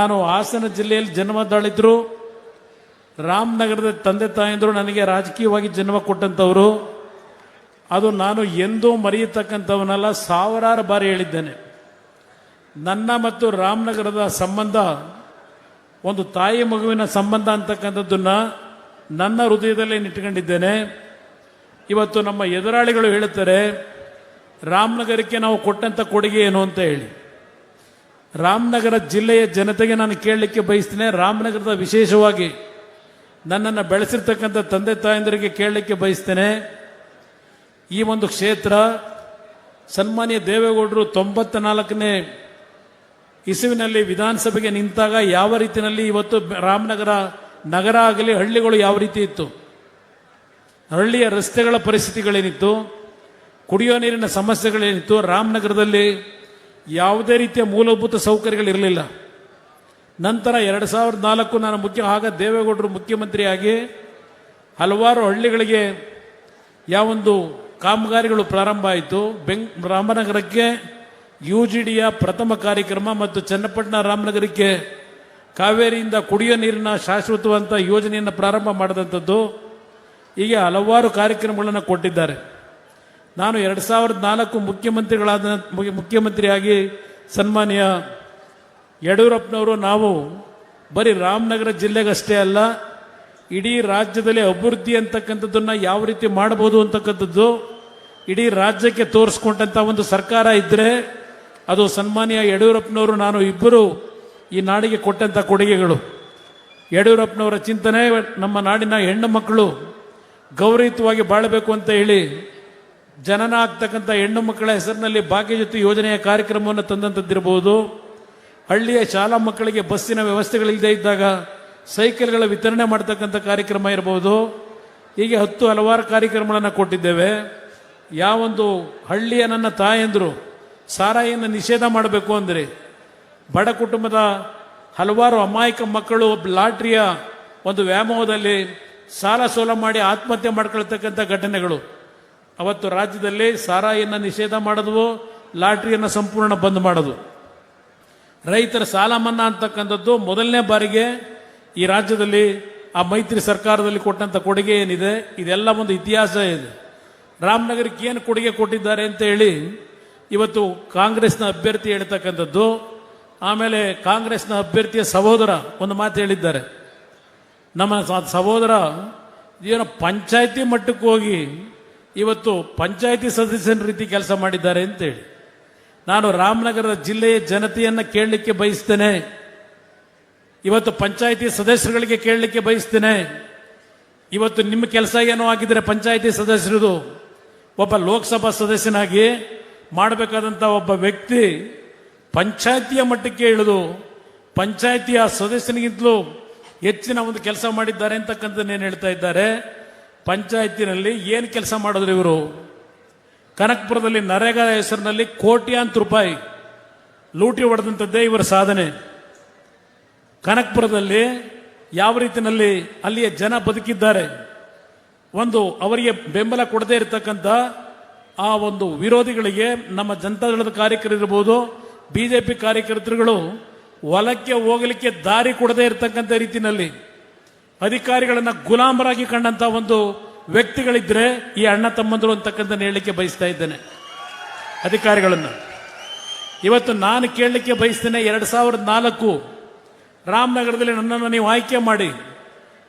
ನಾನು ಹಾಸನ ಜಿಲ್ಲೆಯಲ್ಲಿ ಜನ್ಮ ತಾಳಿದ್ರು. ರಾಮನಗರದ ತಂದೆ ತಾಯಂದರು ನನಗೆ ರಾಜಕೀಯವಾಗಿ ಜನ್ಮ ಕೊಟ್ಟಂಥವರು ಅದು ನಾನು ಎಂದೂ ಮರೆಯತಕ್ಕಂಥವನ್ನೆಲ್ಲ ಸಾವಿರಾರು ಬಾರಿ ಹೇಳಿದ್ದೇನೆ. ನನ್ನ ಮತ್ತು ರಾಮನಗರದ ಸಂಬಂಧ, ಒಂದು ತಾಯಿ ಮಗುವಿನ ಸಂಬಂಧ ಅಂತಕ್ಕಂಥದ್ದನ್ನು ನನ್ನ ಹೃದಯದಲ್ಲೇ ನಿಟ್ಕೊಂಡಿದ್ದೇನೆ ಇವತ್ತು ನಮ್ಮ ಎದುರಾಳಿಗಳು ಹೇಳುತ್ತಾರೆ, ರಾಮನಗರಕ್ಕೆ ನಾವು ಕೊಟ್ಟಂಥ ಕೊಡುಗೆ ಏನು ಅಂತ ಹೇಳಿ. ರಾಮನಗರ ಜಿಲ್ಲೆಯ ಜನತೆಗೆ ನಾನು ಕೇಳಲಿಕ್ಕೆ ಬಯಸ್ತೇನೆ. ರಾಮನಗರದ ವಿಶೇಷವಾಗಿ ನನ್ನನ್ನು ಬೆಳೆಸಿರ್ತಕ್ಕಂಥ ತಂದೆ ತಾಯಂದರಿಗೆ ಕೇಳಲಿಕ್ಕೆ ಬಯಸ್ತೇನೆ. ಈ ಒಂದು ಕ್ಷೇತ್ರ ಸನ್ಮಾನ್ಯ ದೇವೇಗೌಡರು ತೊಂಬತ್ತ ನಾಲ್ಕನೇ ಇಸುವಿನಲ್ಲಿ ವಿಧಾನಸಭೆಗೆ ನಿಂತಾಗ ಯಾವ ರೀತಿಯಲ್ಲಿ ಇವತ್ತು ರಾಮನಗರ ನಗರ ಆಗಲಿ ಹಳ್ಳಿಗಳು ಯಾವ ರೀತಿ ಇತ್ತು? ಹಳ್ಳಿಯ ರಸ್ತೆಗಳ ಪರಿಸ್ಥಿತಿಗಳೇನಿತ್ತು? ಕುಡಿಯೋ ನೀರಿನ ಸಮಸ್ಯೆಗಳೇನಿತ್ತು? ರಾಮನಗರದಲ್ಲಿ ಯಾವುದೇ ರೀತಿಯ ಮೂಲಭೂತ ಸೌಕರ್ಯಗಳಿರಲಿಲ್ಲ. ನಂತರ ಎರಡು ಸಾವಿರದ ನಾಲ್ಕು ನಾನು ಮುಖ್ಯ ಆಗ ದೇವೇಗೌಡರು ಮುಖ್ಯಮಂತ್ರಿಯಾಗಿ ಹಲವಾರು ಹಳ್ಳಿಗಳಿಗೆ ಯಾವೊಂದು ಕಾಮಗಾರಿಗಳು ಪ್ರಾರಂಭ ಆಯಿತು. ಬೆಂಗ್, ರಾಮನಗರಕ್ಕೆ ಯು ಜಿ ಡಿಯ ಪ್ರಥಮ ಕಾರ್ಯಕ್ರಮ ಮತ್ತು ಚನ್ನಪಟ್ಟಣ ರಾಮನಗರಕ್ಕೆ ಕಾವೇರಿಯಿಂದ ಕುಡಿಯೋ ನೀರಿನ ಶಾಶ್ವತವಂತ ಯೋಜನೆಯನ್ನು ಪ್ರಾರಂಭ ಮಾಡಿದಂಥದ್ದು. ಹೀಗೆ ಹಲವಾರು ಕಾರ್ಯಕ್ರಮಗಳನ್ನು ಕೊಟ್ಟಿದ್ದಾರೆ. ನಾನು ಎರಡು ಸಾವಿರದ ನಾಲ್ಕು ಮುಖ್ಯಮಂತ್ರಿಗಳಾದ ಮುಖ್ಯಮಂತ್ರಿಯಾಗಿ ಸನ್ಮಾನ್ಯ ಯಡಿಯೂರಪ್ಪನವರು ನಾವು ಬರೀ ರಾಮನಗರ ಜಿಲ್ಲೆಗಷ್ಟೇ ಅಲ್ಲ, ಇಡೀ ರಾಜ್ಯದಲ್ಲಿ ಅಭಿವೃದ್ಧಿ ಅಂತಕ್ಕಂಥದ್ದನ್ನು ಯಾವ ರೀತಿ ಮಾಡಬಹುದು ಅಂತಕ್ಕಂಥದ್ದು ಇಡೀ ರಾಜ್ಯಕ್ಕೆ ತೋರಿಸ್ಕೊಂಡಂಥ ಒಂದು ಸರ್ಕಾರ ಇದ್ದರೆ ಅದು ಸನ್ಮಾನ್ಯ ಯಡಿಯೂರಪ್ಪನವರು, ನಾನು ಇಬ್ಬರು ಈ ನಾಡಿಗೆ ಕೊಟ್ಟಂಥ ಕೊಡುಗೆಗಳು. ಯಡಿಯೂರಪ್ಪನವರ ಚಿಂತನೆ ನಮ್ಮ ನಾಡಿನ ಹೆಣ್ಣು ಮಕ್ಕಳು ಗೌರವಯುತವಾಗಿ ಬಾಳಬೇಕು ಅಂತ ಹೇಳಿ ಜನನ ಆಗ್ತಕ್ಕಂಥ ಹೆಣ್ಣು ಮಕ್ಕಳ ಹೆಸರಿನಲ್ಲಿ ಭಾಗ್ಯಜ್ಯೋತಿ ಯೋಜನೆಯ ಕಾರ್ಯಕ್ರಮವನ್ನು ತಂದಂಥದ್ದಿರಬಹುದು ಹಳ್ಳಿಯ ಶಾಲಾ ಮಕ್ಕಳಿಗೆ ಬಸ್ಸಿನ ವ್ಯವಸ್ಥೆಗಳಿಲ್ಲದೆ ಇದ್ದಾಗ ಸೈಕಲ್ಗಳ ವಿತರಣೆ ಮಾಡ್ತಕ್ಕಂಥ ಕಾರ್ಯಕ್ರಮ ಇರಬಹುದು ಹೀಗೆ ಹತ್ತು ಹಲವಾರು ಕಾರ್ಯಕ್ರಮಗಳನ್ನು ಕೊಟ್ಟಿದ್ದೇವೆ. ಯಾವೊಂದು ಹಳ್ಳಿಯ ನನ್ನ ತಾಯಂದರು ಸಾರಾಯಿಯನ್ನು ನಿಷೇಧ ಮಾಡಬೇಕು ಅಂದರೆ ಬಡ ಕುಟುಂಬದ ಹಲವಾರು ಅಮಾಯಕ ಮಕ್ಕಳು ಲಾಟ್ರಿಯ ಒಂದು ವ್ಯಾಮೋಹದಲ್ಲಿ ಸಾಲ ಸೋಲ ಮಾಡಿ ಆತ್ಮಹತ್ಯೆ ಮಾಡ್ಕೊಳ್ತಕ್ಕಂಥ ಘಟನೆಗಳು. ಅವತ್ತು ರಾಜ್ಯದಲ್ಲಿ ಸಾರಾಯಿಯನ್ನು ನಿಷೇಧ ಮಾಡೋದು ಲಾಟ್ರಿಯನ್ನು ಸಂಪೂರ್ಣ ಬಂದ್ ಮಾಡೋದು. ರೈತರ ಸಾಲ ಮನ್ನಾ ಅಂತಕ್ಕಂಥದ್ದು ಮೊದಲನೇ ಬಾರಿಗೆ ಈ ರಾಜ್ಯದಲ್ಲಿ, ಆ ಮೈತ್ರಿ ಸರ್ಕಾರದಲ್ಲಿ ಕೊಟ್ಟಂಥ ಕೊಡುಗೆ ಏನಿದೆ, ಇದೆಲ್ಲ ಒಂದು ಇತಿಹಾಸ ಇದೆ. ರಾಮನಗರಕ್ಕೆ ಏನು ಕೊಡುಗೆ ಕೊಟ್ಟಿದ್ದಾರೆ ಅಂತ ಹೇಳಿ ಇವತ್ತು ಕಾಂಗ್ರೆಸ್ನ ಅಭ್ಯರ್ಥಿ ಹೇಳ್ತಕ್ಕಂಥದ್ದು. ಆಮೇಲೆ ಕಾಂಗ್ರೆಸ್ನ ಅಭ್ಯರ್ಥಿಯ ಸಹೋದರ ಒಂದು ಮಾತು ಹೇಳಿದ್ದಾರೆ. ನಮ್ಮ ಸಹೋದರ, ಏನೋ ಪಂಚಾಯತಿ ಮಟ್ಟಕ್ಕೆ ಹೋಗಿ ಇವತ್ತು ಪಂಚಾಯಿತಿ ಸದಸ್ಯನ ರೀತಿ ಕೆಲಸ ಮಾಡಿದ್ದಾರೆ ಅಂತೇಳಿ. ನಾನು ರಾಮನಗರದ ಜಿಲ್ಲೆಯ ಜನತೆಯನ್ನು ಕೇಳಲಿಕ್ಕೆ ಬಯಸ್ತೇನೆ. ಇವತ್ತು ಪಂಚಾಯಿತಿ ಸದಸ್ಯರುಗಳಿಗೆ ಕೇಳಲಿಕ್ಕೆ ಬಯಸ್ತೇನೆ. ಇವತ್ತು ನಿಮ್ಮ ಕೆಲಸ ಏನೋ ಆಗಿದ್ರೆ ಪಂಚಾಯಿತಿ ಸದಸ್ಯರದು, ಒಬ್ಬ ಲೋಕಸಭಾ ಸದಸ್ಯನಾಗಿ ಮಾಡಬೇಕಾದಂಥ ಒಬ್ಬ ವ್ಯಕ್ತಿ ಪಂಚಾಯತಿಯ ಮಟ್ಟಕ್ಕೆ ಇಳಿದು, ಪಂಚಾಯತಿಯ ಸದಸ್ಯನಿಗಿಂತಲೂ ಹೆಚ್ಚಿನ ಒಂದು ಕೆಲಸ ಮಾಡಿದ್ದಾರೆ ಅಂತಕ್ಕಂಥದ್ದೇನು ಹೇಳ್ತಾ ಇದ್ದಾರೆ. ಪಂಚಾಯತಿನಲ್ಲಿ ಏನು ಕೆಲಸ ಮಾಡಿದ್ರು ಇವರು? ಕನಕಪುರದಲ್ಲಿ ನರೇಗಾ ಹೆಸರಿನಲ್ಲಿ ಕೋಟ್ಯಾಂತ ರೂಪಾಯಿ ಲೂಟಿ ಹೊಡೆದಂಥದ್ದೇ ಇವರ ಸಾಧನೆ. ಕನಕಪುರದಲ್ಲಿ ಯಾವ ರೀತಿಯಲ್ಲಿ ಅಲ್ಲಿಯ ಜನ ಬದುಕಿದ್ದಾರೆ? ಒಂದು ಅವರಿಗೆ ಬೆಂಬಲ ಕೊಡದೇ ಇರತಕ್ಕಂಥ ಆ ಒಂದು ವಿರೋಧಿಗಳಿಗೆ ನಮ್ಮ ಜನತಾದಳದ ಕಾರ್ಯಕರ್ತರಿರ್ಬೋದು ಬಿಜೆಪಿ ಕಾರ್ಯಕರ್ತರುಗಳು ಹೊಲಕ್ಕೆ ಹೋಗಲಿಕ್ಕೆ ದಾರಿ ಕೊಡದೇ ಇರತಕ್ಕಂಥ ರೀತಿಯಲ್ಲಿ ಅಧಿಕಾರಿಗಳನ್ನ ಗುಲಾಮರಾಗಿ ಕಂಡಂತ ಒಂದು ವ್ಯಕ್ತಿಗಳಿದ್ರೆ ಈ ಅಣ್ಣ ತಮ್ಮಂದರು ಅಂತಕ್ಕಂಥ ಹೇಳಲಿಕ್ಕೆ ಬಯಸ್ತಾ ಇದ್ದೇನೆ. ಅಧಿಕಾರಿಗಳನ್ನ. ಇವತ್ತು ನಾನು ಕೇಳಲಿಕ್ಕೆ ಬಯಸ್ತೇನೆ ಎರಡು ಸಾವಿರದ ನಾಲ್ಕು ರಾಮನಗರದಲ್ಲಿ ನನ್ನನ್ನು ನೀವು ಆಯ್ಕೆ ಮಾಡಿ.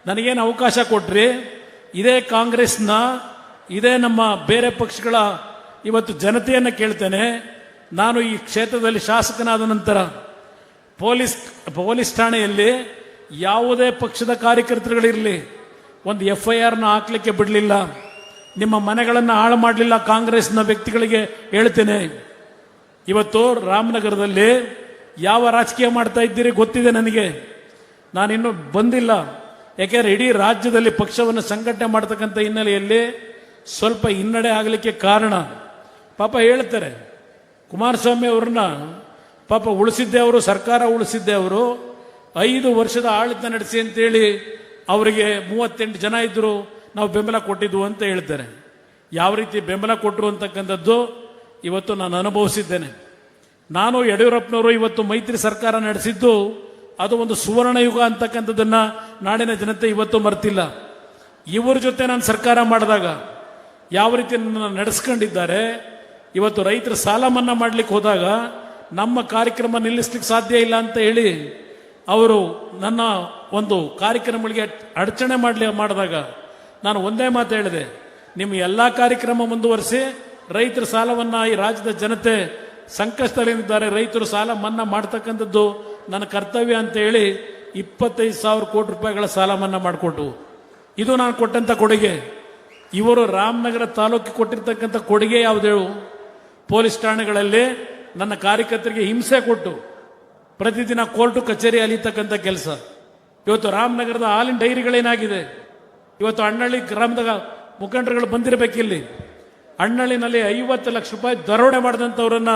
ನನಗೇನು ಅವಕಾಶ ಕೊಟ್ರಿ? ಇದೇ ಕಾಂಗ್ರೆಸ್ನ, ಇದೇ ನಮ್ಮ ಬೇರೆ ಪಕ್ಷಗಳ ಇವತ್ತು ಜನತೆಯನ್ನು ಕೇಳ್ತೇನೆ. ನಾನು ಈ ಕ್ಷೇತ್ರದಲ್ಲಿ ಶಾಸಕನಾದ ನಂತರ ಪೊಲೀಸ್ ಪೊಲೀಸ್ ಠಾಣೆಯಲ್ಲಿ ಯಾವುದೇ ಪಕ್ಷದ ಕಾರ್ಯಕರ್ತರುಗಳಿರಲಿ, ಒಂದು ಎಫ್ ಐ ಆರ್ನ ಹಾಕ್ಲಿಕ್ಕೆ ಬಿಡಲಿಲ್ಲ. ನಿಮ್ಮ ಮನೆಗಳನ್ನು ಹಾಳು ಮಾಡಲಿಲ್ಲ ಕಾಂಗ್ರೆಸ್ನ ವ್ಯಕ್ತಿಗಳಿಗೆ ಹೇಳ್ತೇನೆ. ಇವತ್ತು ರಾಮನಗರದಲ್ಲಿ ಯಾವ ರಾಜಕೀಯ ಮಾಡ್ತಾ ಇದ್ದೀರಿ ಗೊತ್ತಿದೆ ನನಗೆ. ನಾನಿನ್ನೂ ಬಂದಿಲ್ಲ. ಯಾಕೆಂದ್ರೆ ಇಡೀ ರಾಜ್ಯದಲ್ಲಿ ಪಕ್ಷವನ್ನು ಸಂಘಟನೆ ಮಾಡ್ತಕ್ಕಂಥ ಹಿನ್ನೆಲೆಯಲ್ಲಿ ಸ್ವಲ್ಪ ಹಿನ್ನಡೆ ಆಗಲಿಕ್ಕೆ ಕಾರಣ. ಪಾಪ ಹೇಳ್ತಾರೆ, ಕುಮಾರಸ್ವಾಮಿ ಅವ್ರನ್ನ ಪಾಪ ಉಳಿಸಿದ್ದೆ ಅವರು, ಸರ್ಕಾರ ಉಳಿಸಿದ್ದೆ ಅವರು. ಐದು ವರ್ಷದ ಆಡಳಿತ ನಡೆಸಿ ಅಂತೇಳಿ ಅವರಿಗೆ ಮೂವತ್ತೆಂಟು ಜನ ಇದ್ದರು ನಾವು ಬೆಂಬಲ ಕೊಟ್ಟಿದ್ವು ಅಂತ ಹೇಳ್ತಾರೆ. ಯಾವ ರೀತಿ ಬೆಂಬಲ ಕೊಟ್ಟರು ಅಂತಕ್ಕಂಥದ್ದು ಇವತ್ತು ನಾನು ಅನುಭವಿಸಿದ್ದೇನೆ. ನಾನು ಯಡಿಯೂರಪ್ಪನವರು ಇವತ್ತು ಮೈತ್ರಿ ಸರ್ಕಾರ ನಡೆಸಿದ್ದು ಅದು ಒಂದು ಸುವರ್ಣ ಯುಗ ಅಂತಕ್ಕಂಥದ್ದನ್ನ ನಾಡಿನ ಜನತೆ ಇವತ್ತು ಮರ್ತಿಲ್ಲ. ಇವರ ಜೊತೆ ನಾನು ಸರ್ಕಾರ ಮಾಡಿದಾಗ ಯಾವ ರೀತಿ ನನ್ನ ನಡೆಸ್ಕೊಂಡಿದ್ದಾರೆ, ಇವತ್ತು ರೈತರ ಸಾಲ ಮನ್ನಾ ಮಾಡ್ಲಿಕ್ಕೆ ಹೋದಾಗ ನಮ್ಮ ಕಾರ್ಯಕ್ರಮ ನಿಲ್ಲಿಸ್ಲಿಕ್ಕೆ ಸಾಧ್ಯ ಇಲ್ಲ ಅಂತ ಹೇಳಿ ಅವರು ನನ್ನ ಒಂದು ಕಾರ್ಯಕ್ರಮಗಳಿಗೆ ಅಡಚಣೆ ಮಾಡಲಿ ಮಾಡಿದಾಗ ನಾನು ಒಂದೇ ಮಾತು ಹೇಳಿದೆ. ನಿಮ್ಮ ಎಲ್ಲ ಕಾರ್ಯಕ್ರಮ ಮುಂದುವರಿಸಿ ರೈತರ ಸಾಲವನ್ನು ಈ ರಾಜ್ಯದ ಜನತೆ ಸಂಕಷ್ಟದಲ್ಲಿದ್ದಾರೆ. ರೈತರು ಸಾಲ ಮನ್ನಾ ಮಾಡ್ತಕ್ಕಂಥದ್ದು ನನ್ನ ಕರ್ತವ್ಯ ಅಂತ ಹೇಳಿ ಇಪ್ಪತ್ತೈದು ಸಾವಿರ ಕೋಟಿ ರೂಪಾಯಿಗಳ ಸಾಲ ಮನ್ನಾ ಮಾಡಿಕೊಟ್ಟು ಇದು ನಾನು ಕೊಟ್ಟಂಥ ಕೊಡುಗೆ. ಇವರು ರಾಮನಗರ ತಾಲೂಕಿಗೆ ಕೊಟ್ಟಿರ್ತಕ್ಕಂಥ ಕೊಡುಗೆ ಯಾವುದೇಳು? ಪೊಲೀಸ್ ಠಾಣೆಗಳಲ್ಲಿ ನನ್ನ ಕಾರ್ಯಕರ್ತರಿಗೆ ಹಿಂಸೆ ಕೊಟ್ಟು ಪ್ರತಿದಿನ ಕೋರ್ಟು ಕಚೇರಿ ಅಲಿತಕ್ಕಂಥ ಕೆಲಸ. ಇವತ್ತು ರಾಮನಗರದ ಹಾಲಿನ ಡೈರಿಗಳೇನಾಗಿದೆ? ಇವತ್ತು ಅಣ್ಣಳ್ಳಿ ಗ್ರಾಮದ ಮುಖಂಡರುಗಳು ಬಂದಿರಬೇಕಿಲ್ಲಿ. ಅಣ್ಣಳ್ಳಿನಲ್ಲಿ ಐವತ್ತು ಲಕ್ಷ ರೂಪಾಯಿ ದರೋಡೆ ಮಾಡಿದಂಥವ್ರನ್ನ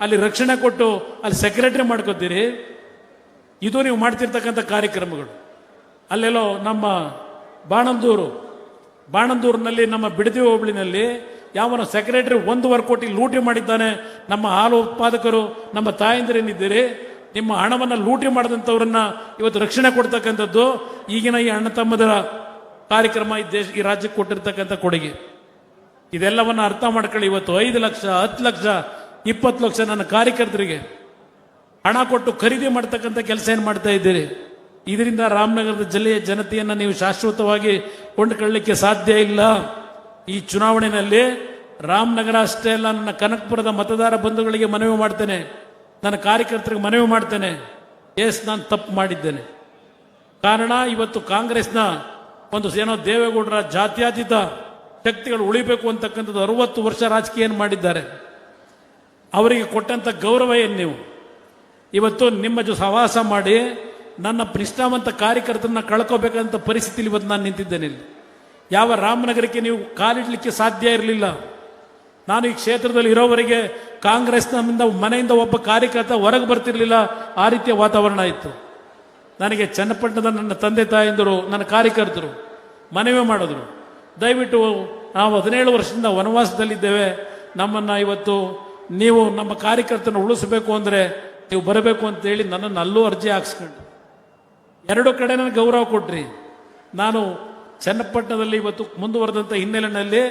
ಅಲ್ಲಿ ರಕ್ಷಣೆ ಕೊಟ್ಟು ಅಲ್ಲಿ ಸೆಕ್ರೆಟರಿ ಮಾಡ್ಕೋತೀರಿ? ಇದು ನೀವು ಮಾಡ್ತಿರ್ತಕ್ಕಂಥ ಕಾರ್ಯಕ್ರಮಗಳು. ಅಲ್ಲೆಲ್ಲೋ ನಮ್ಮ ಬಾಣಂದೂರು, ಬಾಣಂದೂರಿನಲ್ಲಿ ನಮ್ಮ ಬಿಡದಿ ಹೋಬಳಿನಲ್ಲಿ ಯಾವನ ಸೆಕ್ರೆಟರಿ ಒಂದೂವರೆ ಕೋಟಿ ಲೂಟಿ ಮಾಡಿದ್ದಾನೆ. ನಮ್ಮ ಹಾಲು ಉತ್ಪಾದಕರು, ನಮ್ಮ ತಾಯಂದಿರೇನಿದ್ದೀರಿ? ನಿಮ್ಮ ಹಣವನ್ನು ಲೂಟಿ ಮಾಡಿದಂಥವ್ರನ್ನ ಇವತ್ತು ರಕ್ಷಣೆ ಕೊಡ್ತಕ್ಕಂಥದ್ದು ಈಗಿನ ಈ ಅಣ್ಣ ತಮ್ಮದರ ಕಾರ್ಯಕ್ರಮ ಈ ದೇಶ, ಈ ರಾಜ್ಯಕ್ಕೆ ಕೊಟ್ಟಿರ್ತಕ್ಕಂಥ ಕೊಡುಗೆ. ಇದೆಲ್ಲವನ್ನ ಅರ್ಥ ಮಾಡ್ಕೊಳ್ಳಿ ಇವತ್ತು. ಐದು ಲಕ್ಷ, ಹತ್ತು ಲಕ್ಷ, ಇಪ್ಪತ್ತು ಲಕ್ಷ ನನ್ನ ಕಾರ್ಯಕರ್ತರಿಗೆ ಹಣ ಕೊಟ್ಟು ಖರೀದಿ ಮಾಡ್ತಕ್ಕಂಥ ಕೆಲಸ ಏನು ಮಾಡ್ತಾ ಇದ್ದೀರಿ? ಇದರಿಂದ ರಾಮನಗರದ ಜಿಲ್ಲೆಯ ಜನತೆಯನ್ನು ನೀವು ಶಾಶ್ವತವಾಗಿ ಕೊಂಡುಕೊಳ್ಳಲಿಕ್ಕೆ ಸಾಧ್ಯ ಇಲ್ಲ. ಈ ಚುನಾವಣೆಯಲ್ಲಿ ರಾಮನಗರ ಅಷ್ಟೇ ಅಲ್ಲ, ನನ್ನ ಕನಕಪುರದ ಮತದಾರ ಬಂಧುಗಳಿಗೆ ಮನವಿ ಮಾಡ್ತೇನೆ. ನನ್ನ ಕಾರ್ಯಕರ್ತರಿಗೆ ಮನವಿ ಮಾಡ್ತೇನೆ. ಎಸ್ ನಾನು ತಪ್ಪು ಮಾಡಿದ್ದೇನೆ. ಕಾರಣ ಇವತ್ತು ಕಾಂಗ್ರೆಸ್ನ ಒಂದು ಏನೋ ದೇವೇಗೌಡರ ಜಾತ್ಯಾತೀತ ಶಕ್ತಿಗಳು ಉಳಿಬೇಕು ಅಂತಕ್ಕಂಥದ್ದು ಅರವತ್ತು ವರ್ಷ ರಾಜಕೀಯ ಏನು ಮಾಡಿದ್ದಾರೆ. ಅವರಿಗೆ ಕೊಟ್ಟಂಥ ಗೌರವ ಏನು ನೀವು? ಇವತ್ತು ನಿಮ್ಮ ಜೊ ಸಹವಾಸ ಮಾಡಿ ನನ್ನ ನಿಷ್ಠಾವಂತ ಕಾರ್ಯಕರ್ತರನ್ನ ಕಳ್ಕೋಬೇಕಂತ ಪರಿಸ್ಥಿತಿಲಿ ಇವತ್ತು ನಾನು ನಿಂತಿದ್ದೇನೆ ಇಲ್ಲಿ. ಯಾವ ರಾಮನಗರಕ್ಕೆ ನೀವು ಕಾಲಿಡಲಿಕ್ಕೆ ಸಾಧ್ಯ ಇರಲಿಲ್ಲ. ನಾನು ಈ ಕ್ಷೇತ್ರದಲ್ಲಿ ಇರೋವರೆಗೆ ಕಾಂಗ್ರೆಸ್ನಿಂದ ಮನೆಯಿಂದ ಒಬ್ಬ ಕಾರ್ಯಕರ್ತ ಹೊರಗೆ ಬರ್ತಿರ್ಲಿಲ್ಲ, ಆ ರೀತಿಯ ವಾತಾವರಣ ಇತ್ತು. ನನಗೆ ಚನ್ನಪಟ್ಟಣದ ನನ್ನ ತಂದೆ ತಾಯಂದರು, ನನ್ನ ಕಾರ್ಯಕರ್ತರು ಮನವಿ ಮಾಡಿದ್ರು. ದಯವಿಟ್ಟು ನಾವು ಹದಿನೇಳು ವರ್ಷದಿಂದ ವನವಾಸದಲ್ಲಿದ್ದೇವೆ. ನಮ್ಮನ್ನ ಇವತ್ತು ನೀವು ನಮ್ಮ ಕಾರ್ಯಕರ್ತನ ಉಳಿಸಬೇಕು ಅಂದರೆ ನೀವು ಬರಬೇಕು ಅಂತೇಳಿ ನನ್ನನ್ನು ಅಲ್ಲೂ ಅರ್ಜಿ ಹಾಕ್ಸ್ಕೊಂಡು. ಎರಡು ಕಡೆ ನನಗೆ ಗೌರವ ಕೊಟ್ರಿ. ನಾನು ಚನ್ನಪಟ್ಟಣದಲ್ಲಿ ಇವತ್ತು ಮುಂದುವರೆದಂಥ ಹಿನ್ನೆಲೆಯಲ್ಲಿ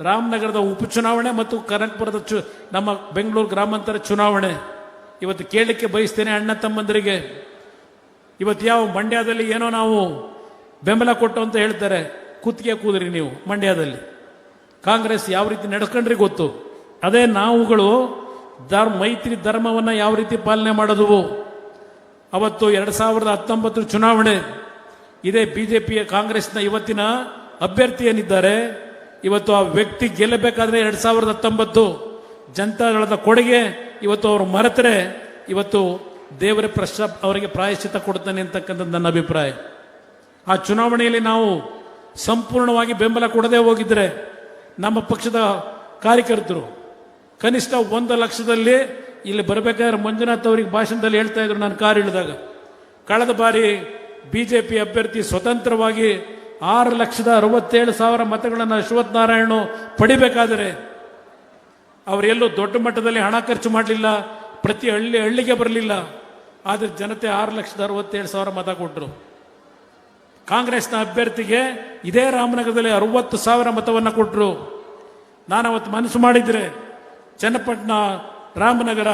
ರಾಮನಗರದ ಉಪಚುನಾವಣೆ ಮತ್ತು ಕನಕಪುರದ ಚು ನಮ್ಮ ಬೆಂಗಳೂರು ಗ್ರಾಮಾಂತರ ಚುನಾವಣೆ. ಇವತ್ತು ಕೇಳಲಿಕ್ಕೆ ಬಯಸ್ತೇನೆ ಅಣ್ಣ ತಮ್ಮಂದರಿಗೆ. ಇವತ್ತು ಯಾವ ಮಂಡ್ಯದಲ್ಲಿ ಏನೋ ನಾವು ಬೆಂಬಲ ಕೊಟ್ಟು ಅಂತ ಹೇಳ್ತಾರೆ. ಕುತ್ತಿಗೆ ಕೂದ್ರಿ ನೀವು ಮಂಡ್ಯದಲ್ಲಿ. ಕಾಂಗ್ರೆಸ್ ಯಾವ ರೀತಿ ನಡ್ಕೊಂಡ್ರಿ ಗೊತ್ತು. ಅದೇ ನಾವುಗಳು ಧರ್ಮ, ಮೈತ್ರಿ ಧರ್ಮವನ್ನು ಯಾವ ರೀತಿ ಪಾಲನೆ ಮಾಡೋದು ಅವತ್ತು ಎರಡು ಸಾವಿರದ ಹತ್ತೊಂಬತ್ತರ ಚುನಾವಣೆ. ಇದೇ ಬಿಜೆಪಿಯ ಕಾಂಗ್ರೆಸ್ನ ಇವತ್ತಿನ ಅಭ್ಯರ್ಥಿ ಏನಿದ್ದಾರೆ ಇವತ್ತು ಆ ವ್ಯಕ್ತಿ ಗೆಲ್ಲಬೇಕಾದ್ರೆ ಎರಡ್ ಸಾವಿರದ ಹತ್ತೊಂಬತ್ತು ಜನತಾದಳದ ಕೊಡುಗೆ, ಇವತ್ತು ಅವರು ಮರೆತರೆ, ಇವತ್ತು ದೇವರ ಪ್ರಶ್ನ ಅವರಿಗೆ ಪ್ರಾಯಶ್ಚಿತ ಕೊಡ್ತಾನೆ ಅಂತಕ್ಕಂಥದ್ದು ನನ್ನ ಅಭಿಪ್ರಾಯ. ಆ ಚುನಾವಣೆಯಲ್ಲಿ ನಾವು ಸಂಪೂರ್ಣವಾಗಿ ಬೆಂಬಲ ಕೊಡದೆ ಹೋಗಿದ್ರೆ ನಮ್ಮ ಪಕ್ಷದ ಕಾರ್ಯಕರ್ತರು ಕನಿಷ್ಠ ಒಂದು ಲಕ್ಷದಲ್ಲಿ ಇಲ್ಲಿ ಬರಬೇಕಾದ್ರೆ ಮಂಜುನಾಥ್ ಅವರಿಗೆ ಭಾಷಣದಲ್ಲಿ ಹೇಳ್ತಾ ಇದ್ರು, ನಾನು ಕಾರ್ ಇಳಿದಾಗ. ಕಳೆದ ಬಾರಿ ಬಿಜೆಪಿ ಅಭ್ಯರ್ಥಿ ಸ್ವತಂತ್ರವಾಗಿ ಆರು ಲಕ್ಷದ ಅರವತ್ತೇಳು ಸಾವಿರ ಮತಗಳನ್ನು ಅಶ್ವಥ್ ನಾರಾಯಣ ಪಡಿಬೇಕಾದರೆ ಅವರೆಲ್ಲೂ ದೊಡ್ಡ ಮಟ್ಟದಲ್ಲಿ ಹಣ ಖರ್ಚು ಮಾಡಲಿಲ್ಲ, ಪ್ರತಿ ಹಳ್ಳಿ ಹಳ್ಳಿಗೆ ಬರಲಿಲ್ಲ. ಆದರೆ ಜನತೆ ಆರು ಲಕ್ಷದ ಅರವತ್ತೇಳು ಸಾವಿರ ಮತ ಕೊಟ್ಟರು ಕಾಂಗ್ರೆಸ್ನ ಅಭ್ಯರ್ಥಿಗೆ ಇದೇ ರಾಮನಗರದಲ್ಲಿ ಅರವತ್ತು ಸಾವಿರ ಮತವನ್ನು ಕೊಟ್ಟರು ನಾನು ಅವತ್ತು ಮನಸ್ಸು ಮಾಡಿದರೆ ಚನ್ನಪಟ್ಟಣ, ರಾಮನಗರ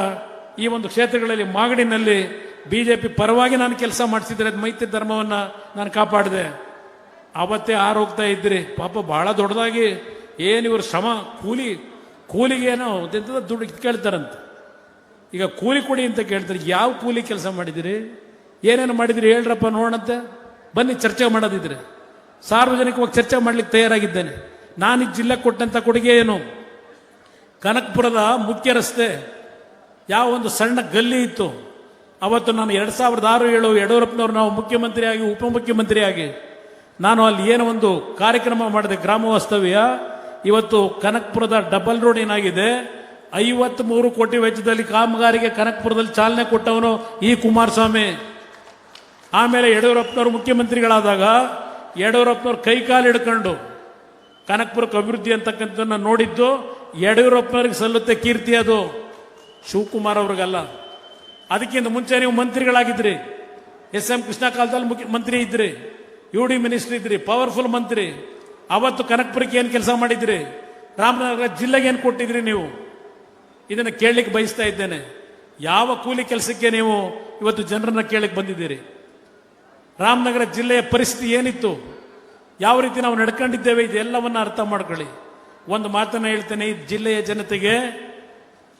ಈ ಒಂದು ಕ್ಷೇತ್ರಗಳಲ್ಲಿ ಮಾಗಡಿನಲ್ಲಿ ಬಿಜೆಪಿ ಪರವಾಗಿ ನಾನು ಕೆಲಸ ಮಾಡಿಸಿದ್ರೆ ಮೈತ್ರಿ ಧರ್ಮವನ್ನು ನಾನು ಕಾಪಾಡಿದೆ. ಅವತ್ತೇ ಆರೋಗ್ತಾ ಇದ್ರಿ. ಪಾಪ ಬಹಳ ದೊಡ್ಡದಾಗಿ ಏನು ಇವರು ಶ್ರಮ? ಕೂಲಿ ಕೂಲಿಗೇನೋ ಏನೋ ದುಡ್ಡು ಕೇಳ್ತಾರಂತ. ಈಗ ಕೂಲಿ ಕೊಡಿ ಅಂತ ಕೇಳ್ತಾರೆ. ಯಾವ ಕೂಲಿ ಕೆಲಸ ಮಾಡಿದಿರಿ? ಏನೇನು ಮಾಡಿದಿರಿ? ಹೇಳ್ರಪ್ಪ ನೋಡಂತೆ ಬನ್ನಿ ಚರ್ಚೆ ಮಾಡೋದಿದ್ರೆ. ಸಾರ್ವಜನಿಕವಾಗಿ ಚರ್ಚೆ ಮಾಡ್ಲಿಕ್ಕೆ ತಯಾರಾಗಿದ್ದೇನೆ. ನಾನು ಈ ಜಿಲ್ಲೆ ಕೊಟ್ಟಂತ ಕೊಡುಗೆ ಏನು? ಕನಕಪುರದ ಮುಖ್ಯ ರಸ್ತೆ. ಯಾವ ಒಂದು ಸಣ್ಣ ಗಲ್ಲಿ ಇತ್ತು. ಅವತ್ತು ನಾನು ಎರಡು ಸಾವಿರದ ಆರು ಏಳು ಯಡಿಯೂರಪ್ಪನವರು ನಾವು ಮುಖ್ಯಮಂತ್ರಿಯಾಗಿ, ಉಪಮುಖ್ಯಮಂತ್ರಿಯಾಗಿ ನಾನು ಅಲ್ಲಿ ಏನೋ ಒಂದು ಕಾರ್ಯಕ್ರಮ ಮಾಡಿದೆ ಗ್ರಾಮ ವಾಸ್ತವ್ಯ ಇವತ್ತು ಕನಕಪುರದ ಡಬಲ್ ರೋಡ್ ಏನಾಗಿದೆ? ಐವತ್ತ್ ಮೂರು ಕೋಟಿ ವೆಚ್ಚದಲ್ಲಿ ಕಾಮಗಾರಿಗೆ ಕನಕಪುರದಲ್ಲಿ ಚಾಲನೆ ಕೊಟ್ಟವನು ಈ ಕುಮಾರಸ್ವಾಮಿ. ಆಮೇಲೆ ಯಡಿಯೂರಪ್ಪನವರು ಮುಖ್ಯಮಂತ್ರಿಗಳಾದಾಗ ಯಡಿಯೂರಪ್ಪನವ್ರು ಕೈ ಕಾಲು ಹಿಡ್ಕೊಂಡು ಕನಕಪುರಕ್ಕೆ ಅಭಿವೃದ್ಧಿ ಅಂತಕ್ಕಂಥದ್ದನ್ನ ನೋಡಿದ್ದು ಯಡಿಯೂರಪ್ಪನವ್ರಿಗೆ ಸಲ್ಲುತ್ತೆ ಕೀರ್ತಿ ಅದು. ಶಿವಕುಮಾರ್ ಅವ್ರಿಗಲ್ಲ. ಅದಕ್ಕಿಂತ ಮುಂಚೆ ನೀವು ಮಂತ್ರಿಗಳಾಗಿದ್ರಿ. ಎಸ್ ಎಂ ಕೃಷ್ಣ ಕಾಲದಲ್ಲಿ ಮುಖ್ಯ ಮಂತ್ರಿ ಇದ್ರಿ. ಯು ಡಿ ಮಿನಿಸ್ಟ್ರಿ ಇದ್ರಿ, ಪವರ್ಫುಲ್ ಮಂತ್ರಿ. ಅವತ್ತು ಕನಕಪುರಕ್ಕೆ ಏನು ಕೆಲಸ ಮಾಡಿದ್ರಿ? ರಾಮನಗರ ಜಿಲ್ಲೆಗೆ ಏನು ಕೊಟ್ಟಿದ್ರಿ ನೀವು? ಇದನ್ನು ಕೇಳಲಿಕ್ಕೆ ಬಯಸ್ತಾ ಇದ್ದೇನೆ. ಯಾವ ಕೂಲಿ ಕೆಲಸಕ್ಕೆ ನೀವು ಇವತ್ತು ಜನರನ್ನ ಕೇಳಕ್ಕೆ ಬಂದಿದ್ದೀರಿ? ರಾಮನಗರ ಜಿಲ್ಲೆಯ ಪರಿಸ್ಥಿತಿ ಏನಿತ್ತು? ಯಾವ ರೀತಿ ನಾವು ನಡ್ಕೊಂಡಿದ್ದೇವೆ? ಇದೆಲ್ಲವನ್ನ ಅರ್ಥ ಮಾಡ್ಕೊಳ್ಳಿ. ಒಂದು ಮಾತನ್ನು ಹೇಳ್ತೇನೆ, ಈ ಜಿಲ್ಲೆಯ ಜನತೆಗೆ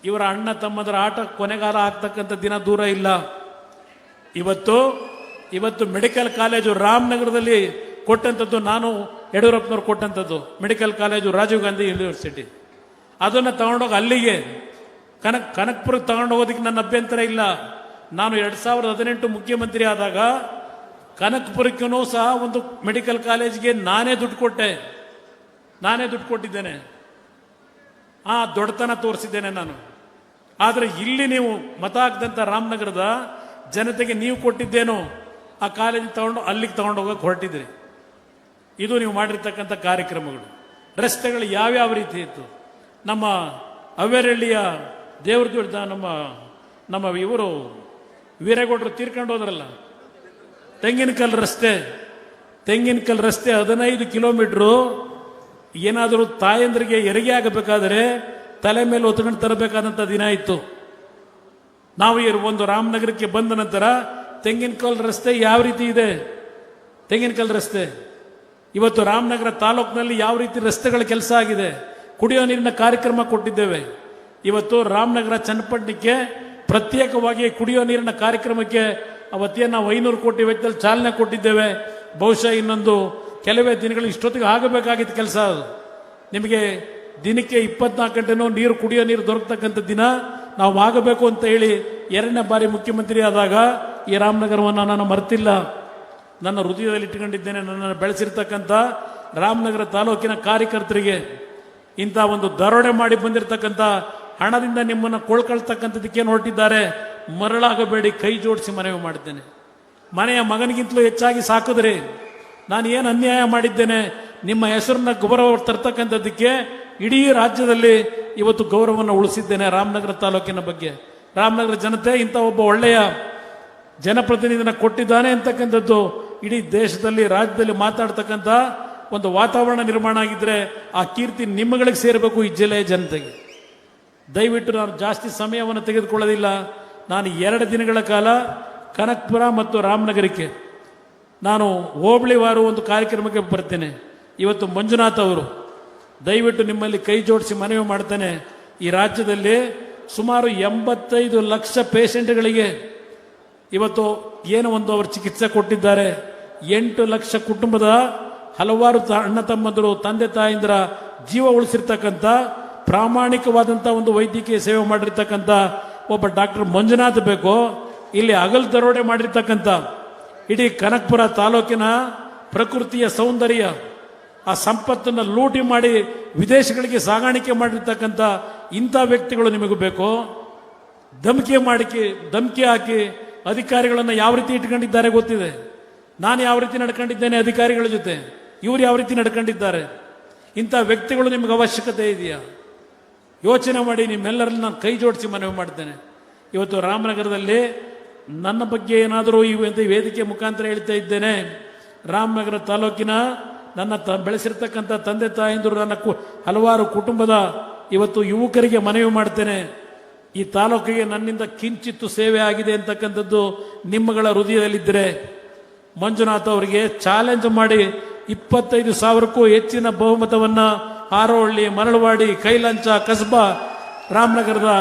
ಇವರ ಅಣ್ಣ ತಮ್ಮದರ ಆಟ ಕೊನೆಗಾಲ ಆಗ್ತಕ್ಕಂಥ ದಿನ ದೂರ ಇಲ್ಲ. ಇವತ್ತು ಇವತ್ತು ಮೆಡಿಕಲ್ ಕಾಲೇಜು ರಾಮನಗರದಲ್ಲಿ ಕೊಟ್ಟಂಥದ್ದು ನಾನು ಯಡಿಯೂರಪ್ಪನವ್ರು ಕೊಟ್ಟಂಥದ್ದು. Medical college Rajiv Gandhi university. ಅದನ್ನು ತಗೊಂಡೋಗಿ ಅಲ್ಲಿಗೆ, ಕನಕ್, ಕನಕ್ಪುರಕ್ಕೆ ತಗೊಂಡೋಗೋದಕ್ಕೆ ನನ್ನ ಅಭ್ಯಂತರ ಇಲ್ಲ. ನಾನು ಎರಡು ಸಾವಿರದ ಹದಿನೆಂಟು ಮುಖ್ಯಮಂತ್ರಿ ಆದಾಗ ಕನಕ್ಪುರಕ್ಕೂ ಸಹ ಒಂದು ಮೆಡಿಕಲ್ ಕಾಲೇಜ್ಗೆ ನಾನೇ ದುಡ್ಡು ಕೊಟ್ಟೆ. ನಾನೇ ದುಡ್ಡು ಕೊಟ್ಟಿದ್ದೇನೆ. ಆ ದೊಡ್ಡತನ ತೋರಿಸಿದ್ದೇನೆ ನಾನು. ಆದರೆ ಇಲ್ಲಿ ನೀವು ಮತ ಹಾಕಿದಂಥ ರಾಮನಗರದ ಜನತೆಗೆ ನೀವು ಕೊಟ್ಟಿದ್ದೇನೋ? ಆ ಕಾಲೇಜಿಗೆ ತಗೊಂಡು ಅಲ್ಲಿಗೆ ತಗೊಂಡು ಹೋಗಕ್ಕೆ ಹೊರಟಿದ್ರಿ. ಇದು ನೀವು ಮಾಡಿರ್ತಕ್ಕಂಥ ಕಾರ್ಯಕ್ರಮಗಳು. ರಸ್ತೆಗಳು ಯಾವ್ಯಾವ ರೀತಿ ಇತ್ತು? ನಮ್ಮ ಅವೇರಳ್ಳಿಯ ದೇವ್ರ ದುಡ್ದ ನಮ್ಮ ನಮ್ಮ ಇವರು ವೀರೇಗೌಡರು ತೀರ್ಕೊಂಡು ಹೋದ್ರಲ್ಲ? ತೆಂಗಿನಕಲ್ ರಸ್ತೆ. ತೆಂಗಿನಕಲ್ ರಸ್ತೆ ಹದಿನೈದು ಕಿಲೋಮೀಟ್ರು. ಏನಾದರೂ ತಾಯಂದ್ರಿಗೆ ಎರಿಗೆ ಆಗಬೇಕಾದ್ರೆ ತಲೆ ಮೇಲೆ ಒತ್ಕೊಂಡು ತರಬೇಕಾದಂಥ ದಿನ ಇತ್ತು. ನಾವು ಒಂದು ರಾಮನಗರಕ್ಕೆ ಬಂದ ನಂತರ ತೆಂಗಿನಕಲ್ ರಸ್ತೆ ಯಾವ ರೀತಿ ಇದೆ? ತೆಂಗಿನಕಲ್ ರಸ್ತೆ. ಇವತ್ತು ರಾಮನಗರ ತಾಲೂಕಿನಲ್ಲಿ ಯಾವ ರೀತಿ ರಸ್ತೆಗಳ ಕೆಲಸ ಆಗಿದೆ? ಕುಡಿಯೋ ನೀರಿನ ಕಾರ್ಯಕ್ರಮ ಕೊಟ್ಟಿದ್ದೇವೆ. ಇವತ್ತು ರಾಮನಗರ ಚನ್ನಪಟ್ಟಣಕ್ಕೆ ಪ್ರತ್ಯೇಕವಾಗಿ ಕುಡಿಯೋ ನೀರಿನ ಕಾರ್ಯಕ್ರಮಕ್ಕೆ ಅವತ್ತೇ ನಾವು ಐನೂರು ಕೋಟಿ ವೆಚ್ಚದಲ್ಲಿ ಚಾಲನೆ ಕೊಟ್ಟಿದ್ದೇವೆ. ಬಹುಶಃ ಇನ್ನೊಂದು ಕೆಲವೇ ದಿನಗಳು ಇಷ್ಟೊತ್ತಿಗೆ ಆಗಬೇಕಾಗಿತ್ತು ಕೆಲಸ ಅದು. ನಿಮಗೆ ದಿನಕ್ಕೆ ಇಪ್ಪತ್ನಾಲ್ಕು ಗಂಟೆನೂ ನೀರು ಕುಡಿಯೋ ನೀರು ದೊರಕತಕ್ಕಂಥ ದಿನ ನಾವು ಆಗಬೇಕು ಅಂತ ಹೇಳಿ ಎರಡನೇ ಬಾರಿ ಮುಖ್ಯಮಂತ್ರಿ ಆದಾಗ ಈ ರಾಮನಗರವನ್ನು ನಾನು ಮರೆತಿಲ್ಲ. ನನ್ನ ಹೃದಯದಲ್ಲಿ ಇಟ್ಟುಕೊಂಡಿದ್ದೇನೆ, ನನ್ನನ್ನು ಬೆಳೆಸಿರ್ತಕ್ಕಂಥ ರಾಮನಗರ ತಾಲೂಕಿನ ಕಾರ್ಯಕರ್ತರಿಗೆ. ಇಂಥ ಒಂದು ದರೋಡೆ ಮಾಡಿ ಬಂದಿರತಕ್ಕಂಥ ಹಣದಿಂದ ನಿಮ್ಮನ್ನು ಕೊಳ್ಕೊಳ್ತಕ್ಕಂಥದಕ್ಕೆ ಹೊರಟಿದ್ದಾರೆ? ಮರಳಾಗಬೇಡಿ, ಕೈ ಜೋಡಿಸಿ ಮನವಿ ಮಾಡಿದ್ದೇನೆ. ಮನೆಯ ಮಗನಿಗಿಂತಲೂ ಹೆಚ್ಚಾಗಿ ಸಾಕಿದ್ರಿ. ನಾನು ಏನು ಅನ್ಯಾಯ ಮಾಡಿದ್ದೇನೆ? ನಿಮ್ಮ ಹೆಸರನ್ನ ಗೌರವ ತರ್ತಕ್ಕಂಥದ್ದಕ್ಕೆ ಇಡೀ ರಾಜ್ಯದಲ್ಲಿ ಇವತ್ತು ಗೌರವವನ್ನು ಉಳಿಸಿದ್ದೇನೆ ರಾಮನಗರ ತಾಲೂಕಿನ ಬಗ್ಗೆ. ರಾಮನಗರ ಜನತೆ ಇಂಥ ಒಬ್ಬ ಒಳ್ಳೆಯ ಜನಪ್ರತಿನಿಧಿನ ಕೊಟ್ಟಿದ್ದಾನೆ ಅಂತಕ್ಕಂಥದ್ದು ಇಡೀ ದೇಶದಲ್ಲಿ, ರಾಜ್ಯದಲ್ಲಿ ಮಾತಾಡ್ತಕ್ಕಂಥ ಒಂದು ವಾತಾವರಣ ನಿರ್ಮಾಣ ಆಗಿದ್ರೆ ಆ ಕೀರ್ತಿ ನಿಮ್ಮಗಳಿಗೆ ಸೇರಬೇಕು ಈ ಜಿಲ್ಲೆಯ ಜನತೆಗೆ. ದಯವಿಟ್ಟು ನಾನು ಜಾಸ್ತಿ ಸಮಯವನ್ನು ತೆಗೆದುಕೊಳ್ಳೋದಿಲ್ಲ. ನಾನು ಎರಡು ದಿನಗಳ ಕಾಲ ಕನಕ್ಪುರ ಮತ್ತು ರಾಮನಗರಕ್ಕೆ ನಾನು ಹೋಬಳಿವಾರು ಒಂದು ಕಾರ್ಯಕ್ರಮಕ್ಕೆ ಬರ್ತೇನೆ. ಇವತ್ತು ಮಂಜುನಾಥ್ ಅವರು, ದಯವಿಟ್ಟು ನಿಮ್ಮಲ್ಲಿ ಕೈ ಜೋಡಿಸಿ ಮನವಿ ಮಾಡ್ತೇನೆ. ಈ ರಾಜ್ಯದಲ್ಲಿ ಸುಮಾರು ಎಂಬತ್ತೈದು ಲಕ್ಷ ಪೇಷಂಟ್ಗಳಿಗೆ ಇವತ್ತು ಏನು ಒಂದು ಅವರು ಚಿಕಿತ್ಸೆ ಕೊಟ್ಟಿದ್ದಾರೆ. ಎಂಟು ಲಕ್ಷ ಕುಟುಂಬದ ಹಲವಾರು ಅಣ್ಣ ತಮ್ಮಂದರು, ತಂದೆ ತಾಯಿಂದರ ಜೀವ ಉಳಿಸಿರ್ತಕ್ಕಂಥ ಪ್ರಾಮಾಣಿಕವಾದಂಥ ಒಂದು ವೈದ್ಯಕೀಯ ಸೇವೆ ಮಾಡಿರ್ತಕ್ಕಂಥ ಒಬ್ಬ ಡಾಕ್ಟರ್ ಮಂಜುನಾಥ್ ಬೇಕು. ಇಲ್ಲಿ ಅಗಲ್ ದರೋಡೆ ಮಾಡಿರ್ತಕ್ಕಂಥ ಇಡೀ ಕನಕಪುರ ತಾಲೂಕಿನ ಪ್ರಕೃತಿಯ ಸೌಂದರ್ಯ ಆ ಸಂಪತ್ತನ್ನು ಲೂಟಿ ಮಾಡಿ ವಿದೇಶಗಳಿಗೆ ಸಾಗಾಣಿಕೆ ಮಾಡಿರ್ತಕ್ಕಂಥ ಇಂಥ ವ್ಯಕ್ತಿಗಳು ನಿಮಗೂ ಬೇಕು? ಧಮಕಿ ಮಾಡಿಕೆ, ಧಮಕಿ ಹಾಕಿ ಅಧಿಕಾರಿಗಳನ್ನು ಯಾವ ರೀತಿ ಇಟ್ಕೊಂಡಿದ್ದಾರೆ ಗೊತ್ತಿದೆ? ನಾನು ಯಾವ ರೀತಿ ನಡ್ಕೊಂಡಿದ್ದೇನೆ ಅಧಿಕಾರಿಗಳ ಜೊತೆ? ಇವರು ಯಾವ ರೀತಿ ನಡ್ಕೊಂಡಿದ್ದಾರೆ? ಇಂಥ ವ್ಯಕ್ತಿಗಳು ನಿಮಗೆ ಅವಶ್ಯಕತೆ ಇದೆಯಾ? ಯೋಚನೆ ಮಾಡಿ ನಿಮ್ಮೆಲ್ಲರಲ್ಲಿ ನಾನು ಕೈ ಜೋಡಿಸಿ ಮನವಿ ಮಾಡ್ತೇನೆ. ಇವತ್ತು ರಾಮನಗರದಲ್ಲಿ ನನ್ನ ಬಗ್ಗೆ ಏನಾದರೂ ಈ ವೇದಿಕೆ ಮುಖಾಂತರ ಹೇಳ್ತಾ ಇದ್ದೇನೆ. ರಾಮನಗರ ತಾಲೂಕಿನ ನನ್ನ ತ, ಬೆಳೆಸಿರ್ತಕ್ಕಂಥ ತಂದೆ ತಾಯಂದಿರು ನನ್ನ ಕು, ಹಲವಾರು ಕುಟುಂಬದ ಇವತ್ತು ಯುವಕರಿಗೆ ಮನವಿ ಮಾಡ್ತೇನೆ. ಈ ತಾಲೂಕಿಗೆ ನನ್ನಿಂದ ಕಿಂಚಿತ್ತು ಸೇವೆ ಆಗಿದೆ ಅಂತಕ್ಕಂಥದ್ದು ನಿಮ್ಮಗಳ ಹೃದಯದಲ್ಲಿದ್ದರೆ ಮಂಜುನಾಥ್ ಅವರಿಗೆ ಚಾಲೆಂಜ್ ಮಾಡಿ ಇಪ್ಪತ್ತೈದು ಸಾವಿರಕ್ಕೂ ಹೆಚ್ಚಿನ ಬಹುಮತವನ್ನು ಹಾರೋಹಳ್ಳಿ ಮರಳವಾಡಿ, ಕೈಲಂಚ, ಕಸ್ಬಾ, ರಾಮನಗರದ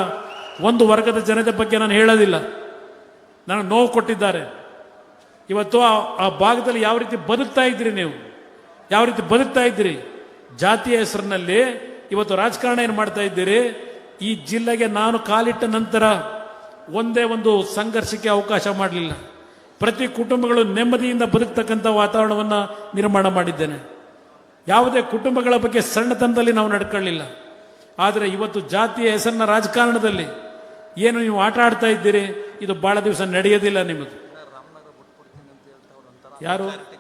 ಒಂದು ವರ್ಗದ ಜನತೆ ಬಗ್ಗೆ ನಾನು ಹೇಳೋದಿಲ್ಲ. ನನಗೆ ನೋವು ಕೊಟ್ಟಿದ್ದಾರೆ. ಇವತ್ತು ಆ ಭಾಗದಲ್ಲಿ ಯಾವ ರೀತಿ ಬದುಕ್ತಾ ಇದ್ದೀರಿ ನೀವು? ಯಾವ ರೀತಿ ಬದುಕ್ತಾ ಇದ್ದೀರಿ? ಜಾತಿಯ ಹೆಸರಿನಲ್ಲಿ ಇವತ್ತು ರಾಜಕಾರಣ ಏನು ಮಾಡ್ತಾ ಇದ್ದೀರಿ? ಈ ಜಿಲ್ಲೆಗೆ ನಾನು ಕಾಲಿಟ್ಟ ನಂತರ ಒಂದೇ ಒಂದು ಸಂಘರ್ಷಕ್ಕೆ ಅವಕಾಶ ಮಾಡಲಿಲ್ಲ. ಪ್ರತಿ ಕುಟುಂಬಗಳು ನೆಮ್ಮದಿಯಿಂದ ಬದುಕ್ತಕ್ಕಂಥ ವಾತಾವರಣವನ್ನು ನಿರ್ಮಾಣ ಮಾಡಿದ್ದೇನೆ. ಯಾವುದೇ ಕುಟುಂಬಗಳ ಬಗ್ಗೆ ಸಣ್ಣತನದಲ್ಲಿ ನಾವು ನಡ್ಕೊಳ್ಳಿಲ್ಲ. ಆದರೆ ಇವತ್ತು ಜಾತಿಯ ಹೆಸರಿನ ರಾಜಕಾರಣದಲ್ಲಿ ಏನು ನೀವು ಆಟ ಆಡ್ತಾ ಇದ್ದೀರಿ? ಇದು ಬಹಳ ದಿವಸ ನಡೆಯೋದಿಲ್ಲ ನಿಮ್ಮದು. ಯಾರು?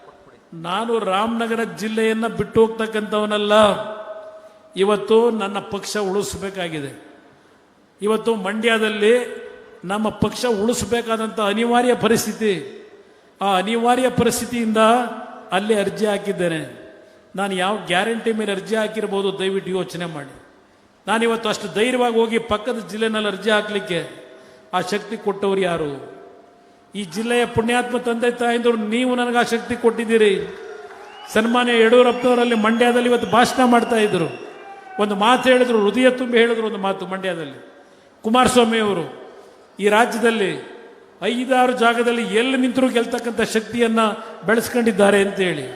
ನಾನು ರಾಮನಗರ ಜಿಲ್ಲೆಯನ್ನು ಬಿಟ್ಟು ಹೋಗ್ತಕ್ಕಂಥವನಲ್ಲ. ಇವತ್ತು ನನ್ನ ಪಕ್ಷ ಉಳಿಸಬೇಕಾಗಿದೆ. ಇವತ್ತು ಮಂಡ್ಯದಲ್ಲಿ ನಮ್ಮ ಪಕ್ಷ ಉಳಿಸಬೇಕಾದಂಥ ಅನಿವಾರ್ಯ ಪರಿಸ್ಥಿತಿ. ಆ ಅನಿವಾರ್ಯ ಪರಿಸ್ಥಿತಿಯಿಂದ ಅಲ್ಲಿ ಅರ್ಜಿ ಹಾಕಿದ್ದೇನೆ. ನಾನು ಯಾವ ಗ್ಯಾರಂಟಿ ಮೇಲೆ ಅರ್ಜಿ ಹಾಕಿರ್ಬೋದು ದಯವಿಟ್ಟು ಯೋಚನೆ ಮಾಡಿ. ನಾನಿವತ್ತು ಅಷ್ಟು ಧೈರ್ಯವಾಗಿ ಹೋಗಿ ಪಕ್ಕದ ಜಿಲ್ಲೆನಲ್ಲಿ ಅರ್ಜಿ ಹಾಕಲಿಕ್ಕೆ ಆ ಶಕ್ತಿ ಕೊಟ್ಟವರು ಯಾರು? ಈ ಜಿಲ್ಲೆಯ ಪುಣ್ಯಾತ್ಮ ತಂದೆ ತಾಯಿಂದರು, ನೀವು ನನಗೆ ಆ ಶಕ್ತಿ ಕೊಟ್ಟಿದ್ದೀರಿ. ಸನ್ಮಾನ್ಯ ಯಡಿಯೂರಪ್ಪನವರಲ್ಲಿ ಮಂಡ್ಯದಲ್ಲಿ ಇವತ್ತು ಭಾಷಣ ಮಾಡ್ತಾ ಇದ್ರು ಒಂದು ಮಾತು ಹೇಳಿದ್ರು, ಹೃದಯ ತುಂಬಿ ಹೇಳಿದ್ರು ಒಂದು ಮಾತು ಮಂಡ್ಯದಲ್ಲಿ. ಕುಮಾರಸ್ವಾಮಿ ಅವರು, ಈ ರಾಜ್ಯದಲ್ಲಿ ಐದಾರು ಜಾಗದಲ್ಲಿ ಎಲ್ಲಿ ನಿಂತರೂ ಗೆಲ್ತಕ್ಕಂಥ ಶಕ್ತಿಯನ್ನು ಬೆಳೆಸ್ಕೊಂಡಿದ್ದಾರೆ ಅಂತೇಳಿ.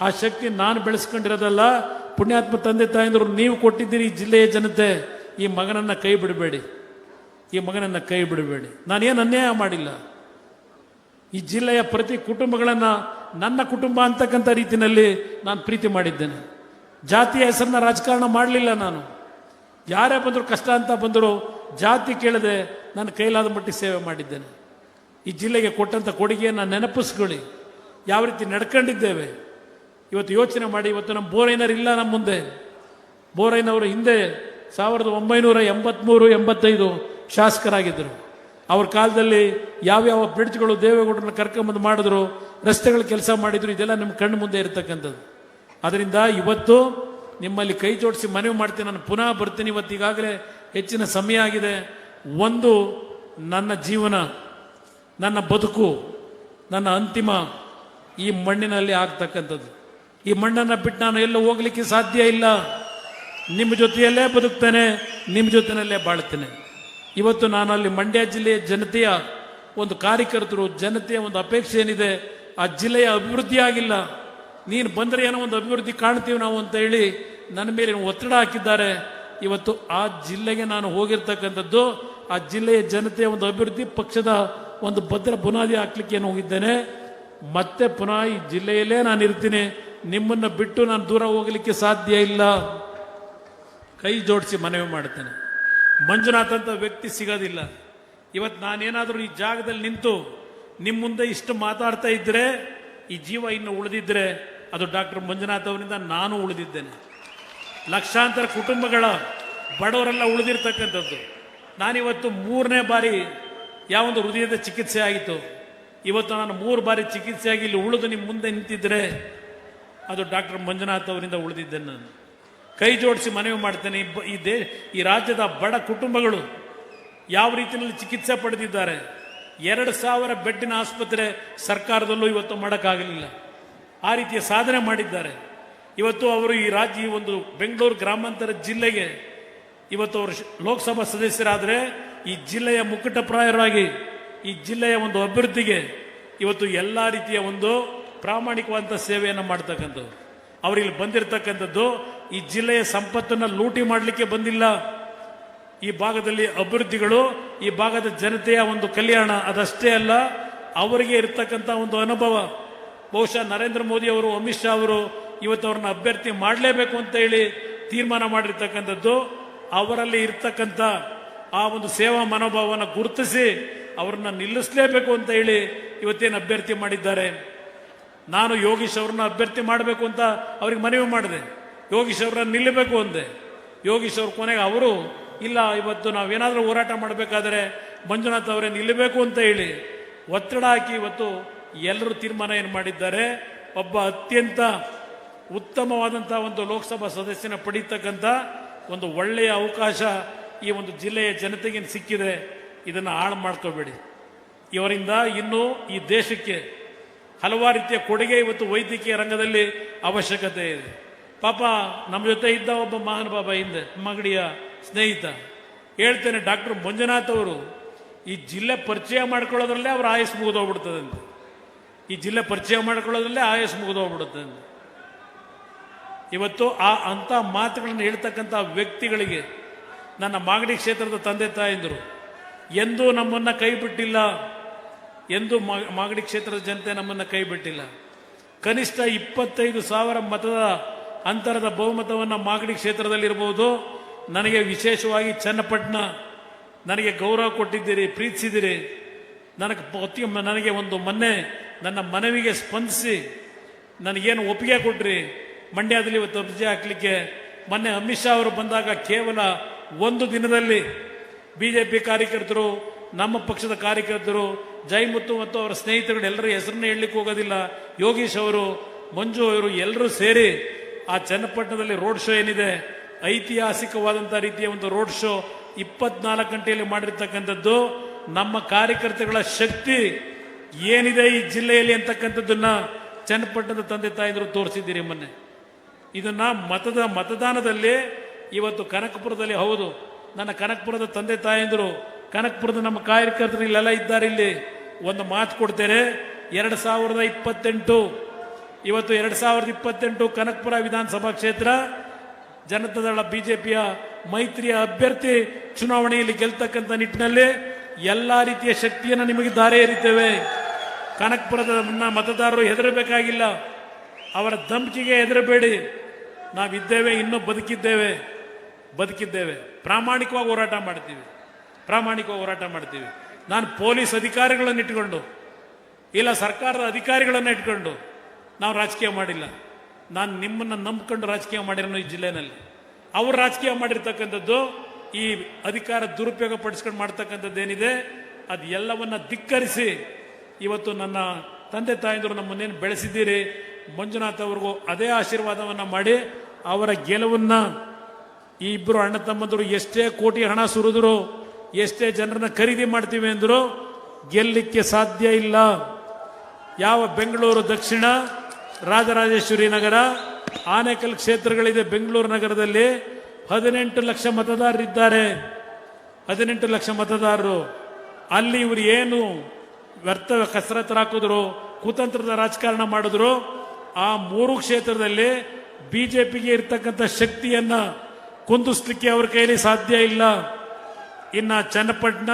ಆ ಶಕ್ತಿ ನಾನು ಬೆಳೆಸ್ಕೊಂಡಿರೋದಲ್ಲ, ಪುಣ್ಯಾತ್ಮ ತಂದೆ ತಾಯಿಂದರು, ನೀವು ಕೊಟ್ಟಿದ್ದೀರಿ ಈ ಜಿಲ್ಲೆಯ ಜನತೆ, ಈ ಮಗನನ್ನು ಕೈ ಬಿಡಬೇಡಿ. ಈ ಮಗನನ್ನು ಕೈ ಬಿಡಬೇಡಿ. ನಾನೇನು ಅನ್ಯಾಯ ಮಾಡಿಲ್ಲ. ಈ ಜಿಲ್ಲೆಯ ಪ್ರತಿ ಕುಟುಂಬಗಳನ್ನು ನನ್ನ ಕುಟುಂಬ ಅಂತಕ್ಕಂಥ ರೀತಿಯಲ್ಲಿ ನಾನು ಪ್ರೀತಿ ಮಾಡಿದ್ದೇನೆ. ಜಾತಿಯ ಹೆಸರನ್ನ ರಾಜಕಾರಣ ಮಾಡಲಿಲ್ಲ ನಾನು. ಯಾರೇ ಬಂದರೂ ಕಷ್ಟ ಅಂತ ಬಂದರೂ ಜಾತಿ ಕೇಳದೆ ನಾನು ಕೈಲಾದ ಮಟ್ಟಿಗೆ ಸೇವೆ ಮಾಡಿದ್ದೇನೆ. ಈ ಜಿಲ್ಲೆಗೆ ಕೊಟ್ಟಂಥ ಕೊಡುಗೆಯನ್ನು ನೆನಪಿಸ್ಕೊಳ್ಳಿ. ಯಾವ ರೀತಿ ನಡ್ಕೊಂಡಿದ್ದೇವೆ. ಇವತ್ತು ಯೋಚನೆ ಮಾಡಿ, ಇವತ್ತು ನಮ್ಮ ಬೋರೈನರ್ ಇಲ್ಲ ನಮ್ಮ ಮುಂದೆ. ಬೋರೈನವರು ಹಿಂದೆ ಸಾವಿರದ ಒಂಬೈನೂರ ಎಂಬತ್ಮೂರು, ಎಂಬತ್ತೈದು ಶಾಸಕರಾಗಿದ್ದರು. ಅವ್ರ ಕಾಲದಲ್ಲಿ ಯಾವ್ಯಾವ ಬ್ರಿಡ್ಜ್ಗಳು ದೇವೇಗೌಡರನ್ನ ಕರ್ಕೊಂಬಂದು ಮಾಡಿದ್ರು, ರಸ್ತೆಗಳ ಕೆಲಸ ಮಾಡಿದ್ರು, ಇದೆಲ್ಲ ನಿಮ್ಮ ಕಣ್ಣು ಮುಂದೆ ಇರತಕ್ಕಂಥದ್ದು. ಅದರಿಂದ ಇವತ್ತು ನಿಮ್ಮಲ್ಲಿ ಕೈ ಜೋಡಿಸಿ ಮನವಿ ಮಾಡ್ತೀನಿ, ನಾನು ಪುನಃ ಬರ್ತೀನಿ ಇವತ್ತು ಈಗಾಗಲೇ ಹೆಚ್ಚಿನ ಸಮಯ ಆಗಿದೆ. ಒಂದು, ನನ್ನ ಜೀವನ, ನನ್ನ ಬದುಕು, ನನ್ನ ಅಂತಿಮ ಈ ಮಣ್ಣಿನಲ್ಲಿ ಆಗ್ತಕ್ಕಂಥದ್ದು. ಈ ಮಣ್ಣನ್ನು ಬಿಟ್ಟು ನಾನು ಎಲ್ಲೂ ಹೋಗ್ಲಿಕ್ಕೆ ಸಾಧ್ಯ ಇಲ್ಲ. ನಿಮ್ಮ ಜೊತೆಯಲ್ಲೇ ಬದುಕ್ತೇನೆ, ನಿಮ್ಮ ಜೊತೆಯಲ್ಲೇ ಬಾಳ್ತೇನೆ. ಇವತ್ತು ನಾನು ಅಲ್ಲಿ ಮಂಡ್ಯ ಜಿಲ್ಲೆಯ ಜನತೆಯ ಒಂದು ಕಾರ್ಯಕರ್ತರು, ಜನತೆಯ ಒಂದು ಅಪೇಕ್ಷೆ ಏನಿದೆ, ಆ ಜಿಲ್ಲೆಯ ಅಭಿವೃದ್ಧಿ ಆಗಿಲ್ಲ. ನೀನು ಬಂದರೆ ಏನೋ ಒಂದು ಅಭಿವೃದ್ಧಿ ಕಾಣ್ತೀವಿ ನಾವು ಅಂತ ಹೇಳಿ ನನ್ನ ಮೇಲೆ ಒತ್ತಡ ಹಾಕಿದ್ದಾರೆ. ಇವತ್ತು ಆ ಜಿಲ್ಲೆಗೆ ನಾನು ಹೋಗಿರ್ತಕ್ಕಂಥದ್ದು, ಆ ಜಿಲ್ಲೆಯ ಜನತೆಯ ಒಂದು ಅಭಿವೃದ್ಧಿ ಪಕ್ಷದ ಒಂದು ಭದ್ರ ಬುನಾದಿ ಹಾಕ್ಲಿಕ್ಕೆ ಏನು ಹೋಗಿದ್ದೇನೆ. ಮತ್ತೆ ಪುನಃ ಈ ಜಿಲ್ಲೆಯಲ್ಲೇ ನಾನು ಇರ್ತೀನಿ. ನಿಮ್ಮನ್ನು ಬಿಟ್ಟು ನಾನು ದೂರ ಹೋಗಲಿಕ್ಕೆ ಸಾಧ್ಯ ಇಲ್ಲ. ಕೈ ಜೋಡಿಸಿ ಮನವಿ ಮಾಡ್ತೇನೆ. ಮಂಜುನಾಥ್ ಅಂತ ವ್ಯಕ್ತಿ ಸಿಗೋದಿಲ್ಲ. ಇವತ್ತು ನಾನೇನಾದರೂ ಈ ಜಾಗದಲ್ಲಿ ನಿಂತು ನಿಮ್ಮ ಮುಂದೆ ಇಷ್ಟು ಮಾತಾಡ್ತಾ ಇದ್ದರೆ ಈ ಜೀವ ಇನ್ನು ಉಳಿದಿದ್ದರೆ ಅದು ಡಾಕ್ಟರ್ ಮಂಜುನಾಥ್ ಅವರಿಂದ ನಾನು ಉಳಿದಿದ್ದೇನೆ. ಲಕ್ಷಾಂತರ ಕುಟುಂಬಗಳ ಬಡವರೆಲ್ಲ ಉಳಿದಿರ್ತಕ್ಕಂಥದ್ದು. ನಾನಿವತ್ತು ಮೂರನೇ ಬಾರಿ ಯಾವೊಂದು ಹೃದಯದ ಚಿಕಿತ್ಸೆ ಆಗಿತ್ತು. ಇವತ್ತು ನಾನು ಮೂರು ಬಾರಿ ಚಿಕಿತ್ಸೆಯಾಗಿ ಇಲ್ಲಿ ಉಳಿದು ನಿಮ್ಮ ಮುಂದೆ ನಿಂತಿದ್ದರೆ ಅದು ಡಾಕ್ಟರ್ ಮಂಜುನಾಥ್ ಅವರಿಂದ ಉಳಿದಿದ್ದೇನೆ ನಾನು. ಕೈ ಜೋಡಿಸಿ ಮನವಿ ಮಾಡ್ತೇನೆ. ಈ ದೇ, ಈ ರಾಜ್ಯದ ಬಡ ಕುಟುಂಬಗಳು ಯಾವ ರೀತಿಯಲ್ಲಿ ಚಿಕಿತ್ಸೆ ಪಡೆದಿದ್ದಾರೆ? ಎರಡು ಸಾವಿರ ಬೆಡ್ಡಿನ ಆಸ್ಪತ್ರೆ ಸರ್ಕಾರದಲ್ಲೂ ಇವತ್ತು ಮಾಡೋಕ್ಕಾಗಲಿಲ್ಲ. ಆ ರೀತಿಯ ಸಾಧನೆ ಮಾಡಿದ್ದಾರೆ. ಇವತ್ತು ಅವರು ಈ ರಾಜ್ಯ ಒಂದು ಬೆಂಗಳೂರು ಗ್ರಾಮಾಂತರ ಜಿಲ್ಲೆಗೆ ಇವತ್ತು ಅವರು ಲೋಕಸಭಾ ಸದಸ್ಯರಾದರೆ ಈ ಜಿಲ್ಲೆಯ ಮುಕುಟಪ್ರಾಯರಾಗಿ ಈ ಜಿಲ್ಲೆಯ ಒಂದು ಅಭಿವೃದ್ಧಿಗೆ ಇವತ್ತು ಎಲ್ಲ ರೀತಿಯ ಒಂದು ಪ್ರಾಮಾಣಿಕವಾದಂಥ ಸೇವೆಯನ್ನು ಮಾಡ್ತಕ್ಕಂಥದ್ದು ಅವರಿಗೆ ಬಂದಿರತಕ್ಕಂಥದ್ದು ಈ ಜಿಲ್ಲೆಯ ಸಂಪತ್ತನ್ನು ಲೂಟಿ ಮಾಡಲಿಕ್ಕೆ ಬಂದಿಲ್ಲ. ಈ ಭಾಗದಲ್ಲಿ ಅಭಿವೃದ್ಧಿಗಳು, ಈ ಭಾಗದ ಜನತೆಯ ಒಂದು ಕಲ್ಯಾಣ ಅದಷ್ಟೇ ಅಲ್ಲ, ಅವರಿಗೆ ಇರತಕ್ಕಂಥ ಒಂದು ಅನುಭವ. ಬಹುಶಃ ನರೇಂದ್ರ ಮೋದಿ ಅವರು, ಅಮಿತ್ ಶಾ ಅವರು ಇವತ್ತು ಅವ್ರನ್ನ ಅಭ್ಯರ್ಥಿ ಮಾಡಲೇಬೇಕು ಅಂತ ಹೇಳಿ ತೀರ್ಮಾನ ಮಾಡಿರ್ತಕ್ಕಂಥದ್ದು. ಅವರಲ್ಲಿ ಇರ್ತಕ್ಕಂಥ ಆ ಒಂದು ಸೇವಾ ಮನೋಭಾವವನ್ನು ಗುರುತಿಸಿ ಅವ್ರನ್ನ ನಿಲ್ಲಿಸಲೇಬೇಕು ಅಂತ ಹೇಳಿ ಇವತ್ತೇನು ಅಭ್ಯರ್ಥಿ ಮಾಡಿದ್ದಾರೆ. ನಾನು ಯೋಗೀಶ್ ಅವ್ರನ್ನ ಅಭ್ಯರ್ಥಿ ಮಾಡಬೇಕು ಅಂತ ಅವ್ರಿಗೆ ಮನವಿ ಮಾಡಿದೆ. ಯೋಗೀಶ್ ಅವ್ರನ್ನ ನಿಲ್ಲಬೇಕು ಅಂದೆ. ಯೋಗೀಶ್ ಅವ್ರ ಕೊನೆಗೆ ಅವರು, ಇಲ್ಲ, ಇವತ್ತು ನಾವೇನಾದರೂ ಹೋರಾಟ ಮಾಡಬೇಕಾದ್ರೆ ಮಂಜುನಾಥ್ ಅವರೇ ನಿಲ್ಲಬೇಕು ಅಂತ ಹೇಳಿ ಒತ್ತಡ ಹಾಕಿ ಇವತ್ತು ಎಲ್ಲರೂ ತೀರ್ಮಾನ ಏನು ಮಾಡಿದ್ದಾರೆ, ಒಬ್ಬ ಅತ್ಯಂತ ಉತ್ತಮವಾದಂಥ ಒಂದು ಲೋಕಸಭಾ ಸದಸ್ಯನ ಪಡೀತಕ್ಕಂಥ ಒಂದು ಒಳ್ಳೆಯ ಅವಕಾಶ ಈ ಒಂದು ಜಿಲ್ಲೆಯ ಜನತೆಗೆ ಸಿಕ್ಕಿದೆ. ಇದನ್ನು ಹಾಳು ಮಾಡ್ಕೋಬೇಡಿ. ಇವರಿಂದ ಇನ್ನೂ ಈ ದೇಶಕ್ಕೆ ಹಲವಾರು ರೀತಿಯ ಕೊಡುಗೆ ಇವತ್ತು ವೈದ್ಯಕೀಯ ರಂಗದಲ್ಲಿ ಅವಶ್ಯಕತೆ ಇದೆ. ಪಾಪ ನಮ್ಮ ಜೊತೆ ಇದ್ದ ಒಬ್ಬ ಮಹಾನ್ ಬಾಬಾ ಹಿಂದೆ, ಮಗಡಿಯ ಸ್ನೇಹಿತ. ಹೇಳ್ತೇನೆ ಡಾಕ್ಟರ್ ಮಂಜುನಾಥ್ ಅವರು, ಈ ಜಿಲ್ಲೆ ಪರಿಚಯ ಮಾಡ್ಕೊಳ್ಳೋದ್ರಲ್ಲೇ ಅವ್ರ ಆಯಸ್ ಮುಗಿದೋಗ್ಬಿಡ್ತದಂತೆ. ಈ ಜಿಲ್ಲೆ ಪರಿಚಯ ಮಾಡ್ಕೊಳ್ಳೋದ್ರಲ್ಲೇ ಆಯಸ್ ಅಂತ ಇವತ್ತು ಆ ಅಂಥ ಮಾತುಗಳನ್ನು ಹೇಳ್ತಕ್ಕಂಥ ವ್ಯಕ್ತಿಗಳಿಗೆ ನನ್ನ ಮಾಗಡಿ ಕ್ಷೇತ್ರದ ತಂದೆ ತಾಯಂದರು, ಎಂದೂ ನಮ್ಮನ್ನು ಕೈ ಬಿಟ್ಟಿಲ್ಲ. ಎಂದೂ ಮಾಗಡಿ ಕ್ಷೇತ್ರದ ಜನತೆ ನಮ್ಮನ್ನು ಕೈ ಬಿಟ್ಟಿಲ್ಲ. ಕನಿಷ್ಠ ಇಪ್ಪತ್ತೈದು ಸಾವಿರ ಮತದ ಅಂತರದ ಬಹುಮತವನ್ನು ಮಾಗಡಿ ಕ್ಷೇತ್ರದಲ್ಲಿರ್ಬೋದು. ನನಗೆ ವಿಶೇಷವಾಗಿ ಚನ್ನಪಟ್ಟಣ ನನಗೆ ಗೌರವ ಕೊಟ್ಟಿದ್ದೀರಿ ಪ್ರೀತಿಸಿದಿರಿ ನನಗೆ ಪ್ರತಿ ನನಗೆ ಒಂದು ಮೊನ್ನೆ ನನ್ನ ಮನವಿಗೆ ಸ್ಪಂದಿಸಿ ನನಗೇನು ಒಪ್ಪಿಗೆ ಕೊಟ್ರಿ. ಮಂಡ್ಯದಲ್ಲಿ ಇವತ್ತು ಅರ್ಜಿ ಹಾಕಲಿಕ್ಕೆ ಮೊನ್ನೆ ಅಮಿತ್ ಶಾ ಅವರು ಬಂದಾಗ ಕೇವಲ ಒಂದು ದಿನದಲ್ಲಿ ಬಿಜೆಪಿ ಕಾರ್ಯಕರ್ತರು, ನಮ್ಮ ಪಕ್ಷದ ಕಾರ್ಯಕರ್ತರು ಜೈಮುತ್ತು ಮತ್ತು ಅವರ ಸ್ನೇಹಿತರು ಎಲ್ಲರೂ ಹೆಸರನ್ನ ಹೇಳಲಿಕ್ಕೆ ಹೋಗೋದಿಲ್ಲ. ಯೋಗೀಶ್ ಅವರು, ಮಂಜು ಅವರು ಎಲ್ಲರೂ ಸೇರಿ ಆ ಚನ್ನಪಟ್ಟಣದಲ್ಲಿ ರೋಡ್ ಶೋ ಏನಿದೆ ಐತಿಹಾಸಿಕವಾದಂಥ ರೀತಿಯ ಒಂದು ರೋಡ್ ಶೋ ಇಪ್ಪತ್ನಾಲ್ಕು ಗಂಟೆಯಲ್ಲಿ ಮಾಡಿರ್ತಕ್ಕಂಥದ್ದು. ನಮ್ಮ ಕಾರ್ಯಕರ್ತಗಳ ಶಕ್ತಿ ಏನಿದೆ ಈ ಜಿಲ್ಲೆಯಲ್ಲಿ ಅಂತಕ್ಕಂಥದ್ದನ್ನ ಚನ್ನಪಟ್ಟಣದ ತಂದೆ ತಾಯಿದ್ರು ತೋರಿಸಿದ್ದೀರಿ ಮೊನ್ನೆ. ಇದನ್ನ ಮತದ ಮತದಾನದಲ್ಲಿ ಇವತ್ತು ಕನಕಪುರದಲ್ಲಿ ಹೌದು. ನನ್ನ ಕನಕಪುರದ ತಂದೆ ತಾಯಂದರು ಕನಕಪುರದ ನಮ್ಮ ಕಾರ್ಯಕರ್ತರು ಇಲ್ಲೆಲ್ಲ ಇದ್ದಾರೆ ಇಲ್ಲಿ. ಒಂದು ಮಾತು ಕೊಡ್ತೇನೆ. ಎರಡು ಸಾವಿರದ ಇಪ್ಪತ್ತೆಂಟು, ಇವತ್ತು ಎರಡು ಸಾವಿರದ ಇಪ್ಪತ್ತೆಂಟು ಕನಕಪುರ ವಿಧಾನಸಭಾ ಕ್ಷೇತ್ರ, ಜನತಾದಳ ಬಿಜೆಪಿಯ ಮೈತ್ರಿಯ ಅಭ್ಯರ್ಥಿ ಚುನಾವಣೆಯಲ್ಲಿ ಗೆಲ್ತಕ್ಕಂಥ ನಿಟ್ಟಿನಲ್ಲಿ ಎಲ್ಲ ರೀತಿಯ ಶಕ್ತಿಯನ್ನು ನಿಮಗೆ ದಾರೆ ಎರಿತೇವೆ. ಕನಕಪುರದ ಮತದಾರರು ಹೆದರಬೇಕಾಗಿಲ್ಲ. ಅವರ ಧಮಕಿಗೆ ಹೆದರಬೇಡಿ. ನಾವಿದ್ದೇವೆ, ಇನ್ನೂ ಬದುಕಿದ್ದೇವೆ. ಬದುಕಿದ್ದೇವೆ. ಪ್ರಾಮಾಣಿಕವಾಗಿ ಹೋರಾಟ ಮಾಡ್ತೀವಿ. ಪ್ರಾಮಾಣಿಕವಾಗಿ ಹೋರಾಟ ಮಾಡ್ತೀವಿ. ನಾನು ಪೊಲೀಸ್ ಅಧಿಕಾರಿಗಳನ್ನು ಇಟ್ಕೊಂಡು, ಇಲ್ಲ ಸರ್ಕಾರದ ಅಧಿಕಾರಿಗಳನ್ನು ಇಟ್ಕೊಂಡು ನಾವು ರಾಜಕೀಯ ಮಾಡಿಲ್ಲ. ನಾನು ನಿಮ್ಮನ್ನು ನಂಬ್ಕೊಂಡು ರಾಜಕೀಯ ಮಾಡಿರೋನು ಈ ಜಿಲ್ಲೆನಲ್ಲಿ. ಅವರು ರಾಜಕೀಯ ಮಾಡಿರ್ತಕ್ಕಂಥದ್ದು, ಈ ಅಧಿಕಾರ ದುರುಪಯೋಗ ಪಡಿಸ್ಕೊಂಡು ಮಾಡ್ತಕ್ಕಂಥದ್ದು ಏನಿದೆ ಅದು ಎಲ್ಲವನ್ನ ಧಿಕ್ಕರಿಸಿ ಇವತ್ತು ನನ್ನ ತಂದೆ ತಾಯಂದಿರು ನಮ್ಮನ್ನೇನು ಬೆಳೆಸಿದ್ದೀರಿ, ಮಂಜುನಾಥ್ ಅವ್ರಿಗೂ ಅದೇ ಆಶೀರ್ವಾದವನ್ನು ಮಾಡಿ ಅವರ ಗೆಲುವನ್ನು ಈ ಇಬ್ಬರು ಅಣ್ಣ ತಮ್ಮಂದರು ಎಷ್ಟೇ ಕೋಟಿ ಹಣ ಸುರಿದ್ರು ಎಷ್ಟೇ ಜನರನ್ನ ಖರೀದಿ ಮಾಡ್ತೀವಿ ಅಂದರೂ ಗೆಲ್ಲಲಿಕ್ಕೆ ಸಾಧ್ಯ ಇಲ್ಲ. ಯಾವ ಬೆಂಗಳೂರು ದಕ್ಷಿಣ, ರಾಜರಾಜೇಶ್ವರಿ ನಗರ, ಆನೇಕಲ್ ಕ್ಷೇತ್ರಗಳಿದೆ ಬೆಂಗಳೂರು ನಗರದಲ್ಲಿ ಹದಿನೆಂಟು ಲಕ್ಷ ಮತದಾರರಿದ್ದಾರೆ. ಹದಿನೆಂಟು ಲಕ್ಷ ಮತದಾರರು. ಅಲ್ಲಿ ಇವರು ಏನು ವ್ಯರ್ಥ ಕಸರತ್ತು ಹಾಕಿದ್ರು, ಕುತಂತ್ರದ ರಾಜಕಾರಣ ಮಾಡಿದ್ರು, ಆ ಮೂರು ಕ್ಷೇತ್ರದಲ್ಲಿ ಬಿಜೆಪಿಗೆ ಇರ್ತಕ್ಕಂಥ ಶಕ್ತಿಯನ್ನ ಕುಂದಿಸ್ಲಿಕ್ಕೆ ಅವ್ರ ಕೈಯಲ್ಲಿ ಸಾಧ್ಯ ಇಲ್ಲ. ಇನ್ನ ಚನ್ನಪಟ್ಟಣ,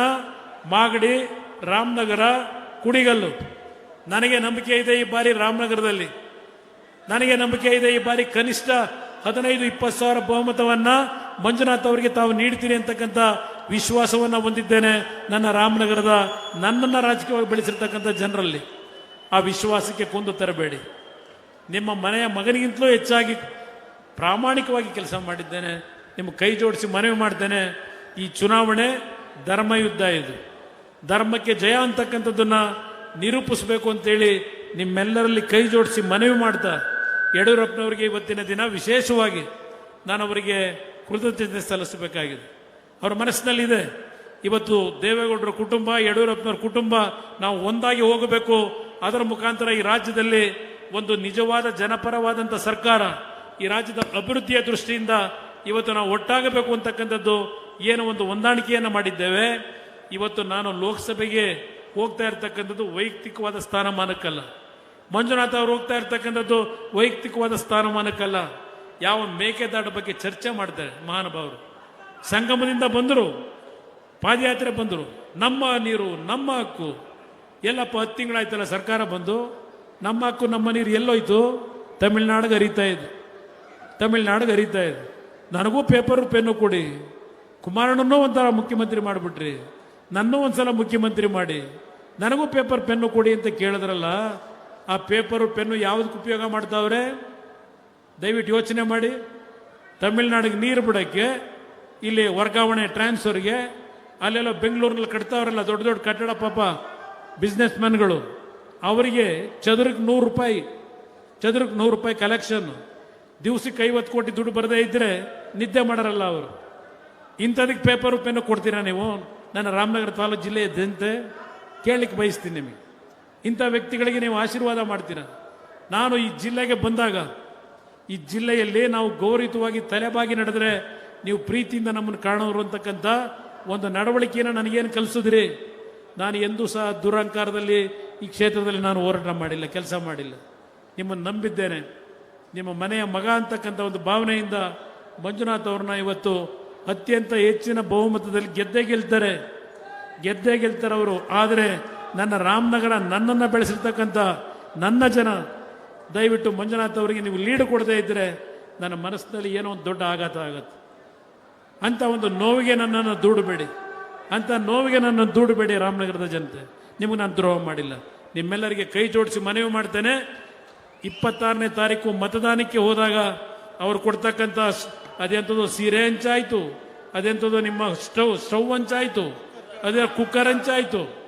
ಮಾಗಡಿ, ರಾಮನಗರ ಕುಣಿಗಲ್ಲು ನನಗೆ ನಂಬಿಕೆ ಇದೆ ಈ ಬಾರಿ ರಾಮನಗರದಲ್ಲಿ. ನನಗೆ ನಂಬಿಕೆ ಇದೆ ಈ ಬಾರಿ ಕನಿಷ್ಠ ಹದಿನೈದು, ಇಪ್ಪತ್ತು ಸಾವಿರ ಬಹುಮತವನ್ನ ಮಂಜುನಾಥ್ ಅವರಿಗೆ ತಾವು ನೀಡ್ತೀನಿ ಅಂತಕ್ಕಂಥ ವಿಶ್ವಾಸವನ್ನ ಹೊಂದಿದ್ದೇನೆ ನನ್ನ ರಾಮನಗರದ, ನನ್ನನ್ನು ರಾಜಕೀಯವಾಗಿ ಬೆಳೆಸಿರ್ತಕ್ಕಂಥ ಜನರಲ್ಲಿ. ಆ ವಿಶ್ವಾಸಕ್ಕೆ ಕುಂದು ತರಬೇಡಿ. ನಿಮ್ಮ ಮನೆಯ ಮಗನಿಗಿಂತಲೂ ಹೆಚ್ಚಾಗಿ ಪ್ರಾಮಾಣಿಕವಾಗಿ ಕೆಲಸ ಮಾಡಿದ್ದೇನೆ. ನಿಮ್ಮ ಕೈ ಜೋಡಿಸಿ ಮನವಿ ಮಾಡ್ತೇನೆ. ಈ ಚುನಾವಣೆ ಧರ್ಮಯುದ್ಧ ಇದು. ಧರ್ಮಕ್ಕೆ ಜಯ ಅಂತಕ್ಕಂಥದ್ದನ್ನ ನಿರೂಪಿಸಬೇಕು ಅಂತೇಳಿ ನಿಮ್ಮೆಲ್ಲರಲ್ಲಿ ಕೈ ಜೋಡಿಸಿ ಮನವಿ ಮಾಡ್ತಾ ಯಡಿಯೂರಪ್ಪನವರಿಗೆ ಇವತ್ತಿನ ದಿನ ವಿಶೇಷವಾಗಿ ನಾನು ಅವರಿಗೆ ಕೃತಜ್ಞತೆ ಸಲ್ಲಿಸಬೇಕಾಗಿದೆ. ಅವರ ಮನಸ್ಸಿನಲ್ಲಿದೆ. ಇವತ್ತು ದೇವೇಗೌಡರ ಕುಟುಂಬ, ಯಡಿಯೂರಪ್ಪನವರ ಕುಟುಂಬ ನಾವು ಒಂದಾಗಿ ಹೋಗಬೇಕು. ಅದರ ಮುಖಾಂತರ ಈ ರಾಜ್ಯದಲ್ಲಿ ಒಂದು ನಿಜವಾದ ಜನಪರವಾದಂಥ ಸರ್ಕಾರ ಈ ರಾಜ್ಯದ ಅಭಿವೃದ್ಧಿಯ ದೃಷ್ಟಿಯಿಂದ ಇವತ್ತು ನಾವು ಒಟ್ಟಾಗಬೇಕು ಅಂತಕ್ಕಂಥದ್ದು ಏನು ಒಂದು ಹೊಂದಾಣಿಕೆಯನ್ನು ಮಾಡಿದ್ದೇವೆ. ಇವತ್ತು ನಾನು ಲೋಕಸಭೆಗೆ ಹೋಗ್ತಾ ಇರ್ತಕ್ಕಂಥದ್ದು ವೈಯಕ್ತಿಕವಾದ ಸ್ಥಾನಮಾನಕ್ಕಲ್ಲ. ಮಂಜುನಾಥ್ ಅವರು ಹೋಗ್ತಾ ಇರ್ತಕ್ಕಂಥದ್ದು ವೈಯಕ್ತಿಕವಾದ ಸ್ಥಾನಮಾನಕ್ಕಲ್ಲ. ಯಾವ ಮೇಕೆದಾಟ ಬಗ್ಗೆ ಚರ್ಚೆ ಮಾಡ್ತಾರೆ ಮಹಾನುಭಾವರು. ಸಂಗಮದಿಂದ ಬಂದರು, ಪಾದಯಾತ್ರೆ ಬಂದರು. ನಮ್ಮ ನೀರು, ನಮ್ಮ ಹಕ್ಕು. ಎಲ್ಲಪ್ಪ, ಹತ್ತು ತಿಂಗಳಾಯ್ತಲ್ಲ ಸರ್ಕಾರ ಬಂದು. ನಮ್ಮ ಹಕ್ಕು, ನಮ್ಮ ನೀರು ಎಲ್ಲೋಯ್ತು. ತಮಿಳ್ನಾಡಿಗೆ ಹರಿತಾ ಇದ್ದು. ತಮಿಳ್ನಾಡಿಗೆ ಹರಿತಾ ಇದ್ದು. ನನಗೂ ಪೇಪರು, ಪೆನ್ನು ಕೊಡಿ. ಕುಮಾರಣ್ಣನೂ ಒಂಥರ ಮುಖ್ಯಮಂತ್ರಿ ಮಾಡಿಬಿಟ್ರಿ. ನನ್ನೂ ಒಂದ್ಸಲ ಮುಖ್ಯಮಂತ್ರಿ ಮಾಡಿ. ನನಗೂ ಪೇಪರ್ ಪೆನ್ನು ಕೊಡಿ ಅಂತ ಕೇಳಿದ್ರಲ್ಲ, ಆ ಪೇಪರು ಪೆನ್ನು ಯಾವುದಕ್ಕೆ ಉಪಯೋಗ ಮಾಡ್ತಾವ್ರೆ? ದಯವಿಟ್ಟು ಯೋಚನೆ ಮಾಡಿ. ತಮಿಳ್ನಾಡಿಗೆ ನೀರು ಬಿಡೋಕ್ಕೆ, ಇಲ್ಲಿ ವರ್ಗಾವಣೆ ಟ್ರಾನ್ಸ್ಫರ್ಗೆ, ಅಲ್ಲೆಲ್ಲ ಬೆಂಗಳೂರಿನಲ್ಲಿ ಕಟ್ತಾವ್ರಲ್ಲ ದೊಡ್ಡ ದೊಡ್ಡ ಕಟ್ಟಡ ಪಾಪ ಬಿಸ್ನೆಸ್ ಮ್ಯಾನ್ಗಳು ಅವರಿಗೆ ಚದುರಕ್ಕೆ ನೂರು ರೂಪಾಯಿ, ಚದುರಕ್ಕೆ ನೂರು ರೂಪಾಯಿ ಕಲೆಕ್ಷನ್. ದಿವಸಕ್ಕೆ ಐವತ್ತು ಕೋಟಿ ದುಡ್ಡು ಬರದೇ ಇದ್ದರೆ ನಿದ್ದೆ ಮಾಡರಲ್ಲ ಅವರು. ಇಂಥದಕ್ಕೆ ಪೇಪರ್ ಪೆನ್ನು ಕೊಡ್ತೀರಾ ನೀವು? ನನ್ನ ರಾಮನಗರ ತಾಲೂಕು ಜಿಲ್ಲೆ ಜನತೆ ಕೇಳಲಿಕ್ಕೆ ಬಯಸ್ತೀನಿ ನಿಮಗೆ. ಇಂಥ ವ್ಯಕ್ತಿಗಳಿಗೆ ನೀವು ಆಶೀರ್ವಾದ ಮಾಡ್ತೀರಾ? ನಾನು ಈ ಜಿಲ್ಲೆಗೆ ಬಂದಾಗ, ಈ ಜಿಲ್ಲೆಯಲ್ಲಿ ನಾವು ಗೌರವಿತವಾಗಿ ತಲೆಬಾಗಿ ನಡೆದರೆ ನೀವು ಪ್ರೀತಿಯಿಂದ ನಮ್ಮನ್ನು ಕಾಣೋರು ಅಂತಕ್ಕಂಥ ಒಂದು ನಡವಳಿಕೆಯನ್ನು ನನಗೇನು ಕಲಿಸಿದ್ರಿ? ನಾನು ಎಂದೂ ಸಹ ದುರಹಂಕಾರದಲ್ಲಿ ಈ ಕ್ಷೇತ್ರದಲ್ಲಿ ನಾನು ಹೋರಾಟ ಮಾಡಿಲ್ಲ, ಕೆಲಸ ಮಾಡಿಲ್ಲ. ನಿಮ್ಮನ್ನು ನಂಬಿದ್ದೇನೆ. ನಿಮ್ಮ ಮನೆಯ ಮಗ ಅಂತಕ್ಕಂಥ ಒಂದು ಭಾವನೆಯಿಂದ ಮಂಜುನಾಥ್ ಅವ್ರನ್ನ ಇವತ್ತು ಅತ್ಯಂತ ಹೆಚ್ಚಿನ ಬಹುಮತದಲ್ಲಿ ಗೆದ್ದೇ ಗೆಲ್ತಾರೆ. ಗೆದ್ದೇ ಗೆಲ್ತಾರೆ ಅವರು ಆದರೆ ನನ್ನ ರಾಮನಗರ ನನ್ನನ್ನು ಬೆಳೆಸಿರ್ತಕ್ಕಂಥ ನನ್ನ ಜನ, ದಯವಿಟ್ಟು ಮಂಜುನಾಥ್ ಅವರಿಗೆ ನೀವು ಲೀಡ್ ಕೊಡದೇ ಇದ್ದರೆ ನನ್ನ ಮನಸ್ಸಿನಲ್ಲಿ ಏನೋ ಒಂದು ದೊಡ್ಡ ಆಘಾತ ಆಗತ್ತೆ. ಅಂತ ಒಂದು ನೋವಿಗೆ ನನ್ನನ್ನು ದೂಡಬೇಡಿ. ಅಂತ ನೋವಿಗೆ ನನ್ನನ್ನು ದೂಡಬೇಡಿ ರಾಮನಗರದ ಜನತೆ. ನಿಮಗೆ ನಾನು ದ್ರೋಹ ಮಾಡಿಲ್ಲ. ನಿಮ್ಮೆಲ್ಲರಿಗೆ ಕೈ ಜೋಡಿಸಿ ಮನವಿ ಮಾಡ್ತೇನೆ. ಇಪ್ಪತ್ತಾರನೇ ತಾರೀಕು ಮತದಾನಕ್ಕೆ ಹೋದಾಗ ಅವರು ಕೊಡ್ತಕ್ಕಂಥ ಅದೆಂಥದ್ದು ಸೀರೆ ಹಂಚಾಯ್ತು. ಅದೆಂಥದ್ದು ನಿಮ್ಮ ಸ್ಟವ್ ಸ್ಟವ್ ಹಂಚಾಯ್ತು. ಅದೇ ಕುಕ್ಕರ್ ಹಂಚಾಯ್ತು.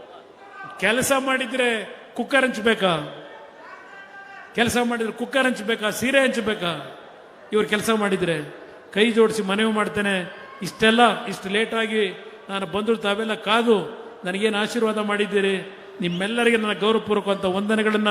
ಕೆಲಸ ಮಾಡಿದ್ರೆ ಕುಕ್ಕರ್ ಹಂಚಬೇಕಾ? ಕೆಲಸ ಮಾಡಿದ್ರೆ ಕುಕ್ಕರ್ ಹಂಚಬೇಕಾ? ಸೀರೆ ಹಂಚಬೇಕಾ? ಇವ್ರು ಕೆಲಸ ಮಾಡಿದ್ರೆ. ಕೈ ಜೋಡಿಸಿ ಮನವಿ ಮಾಡ್ತೇನೆ. ಇಷ್ಟೆಲ್ಲ, ಇಷ್ಟು ಲೇಟಾಗಿ ನಾನು ಬಂದರು ತಾವೆಲ್ಲ ಕಾದು ನನಗೇನು ಆಶೀರ್ವಾದ ಮಾಡಿದ್ದೀರಿ? ನಿಮ್ಮೆಲ್ಲರಿಗೆ ನನ್ನ ಗೌರವಪೂರ್ವಕವಂತ ವಂದನೆಗಳನ್ನ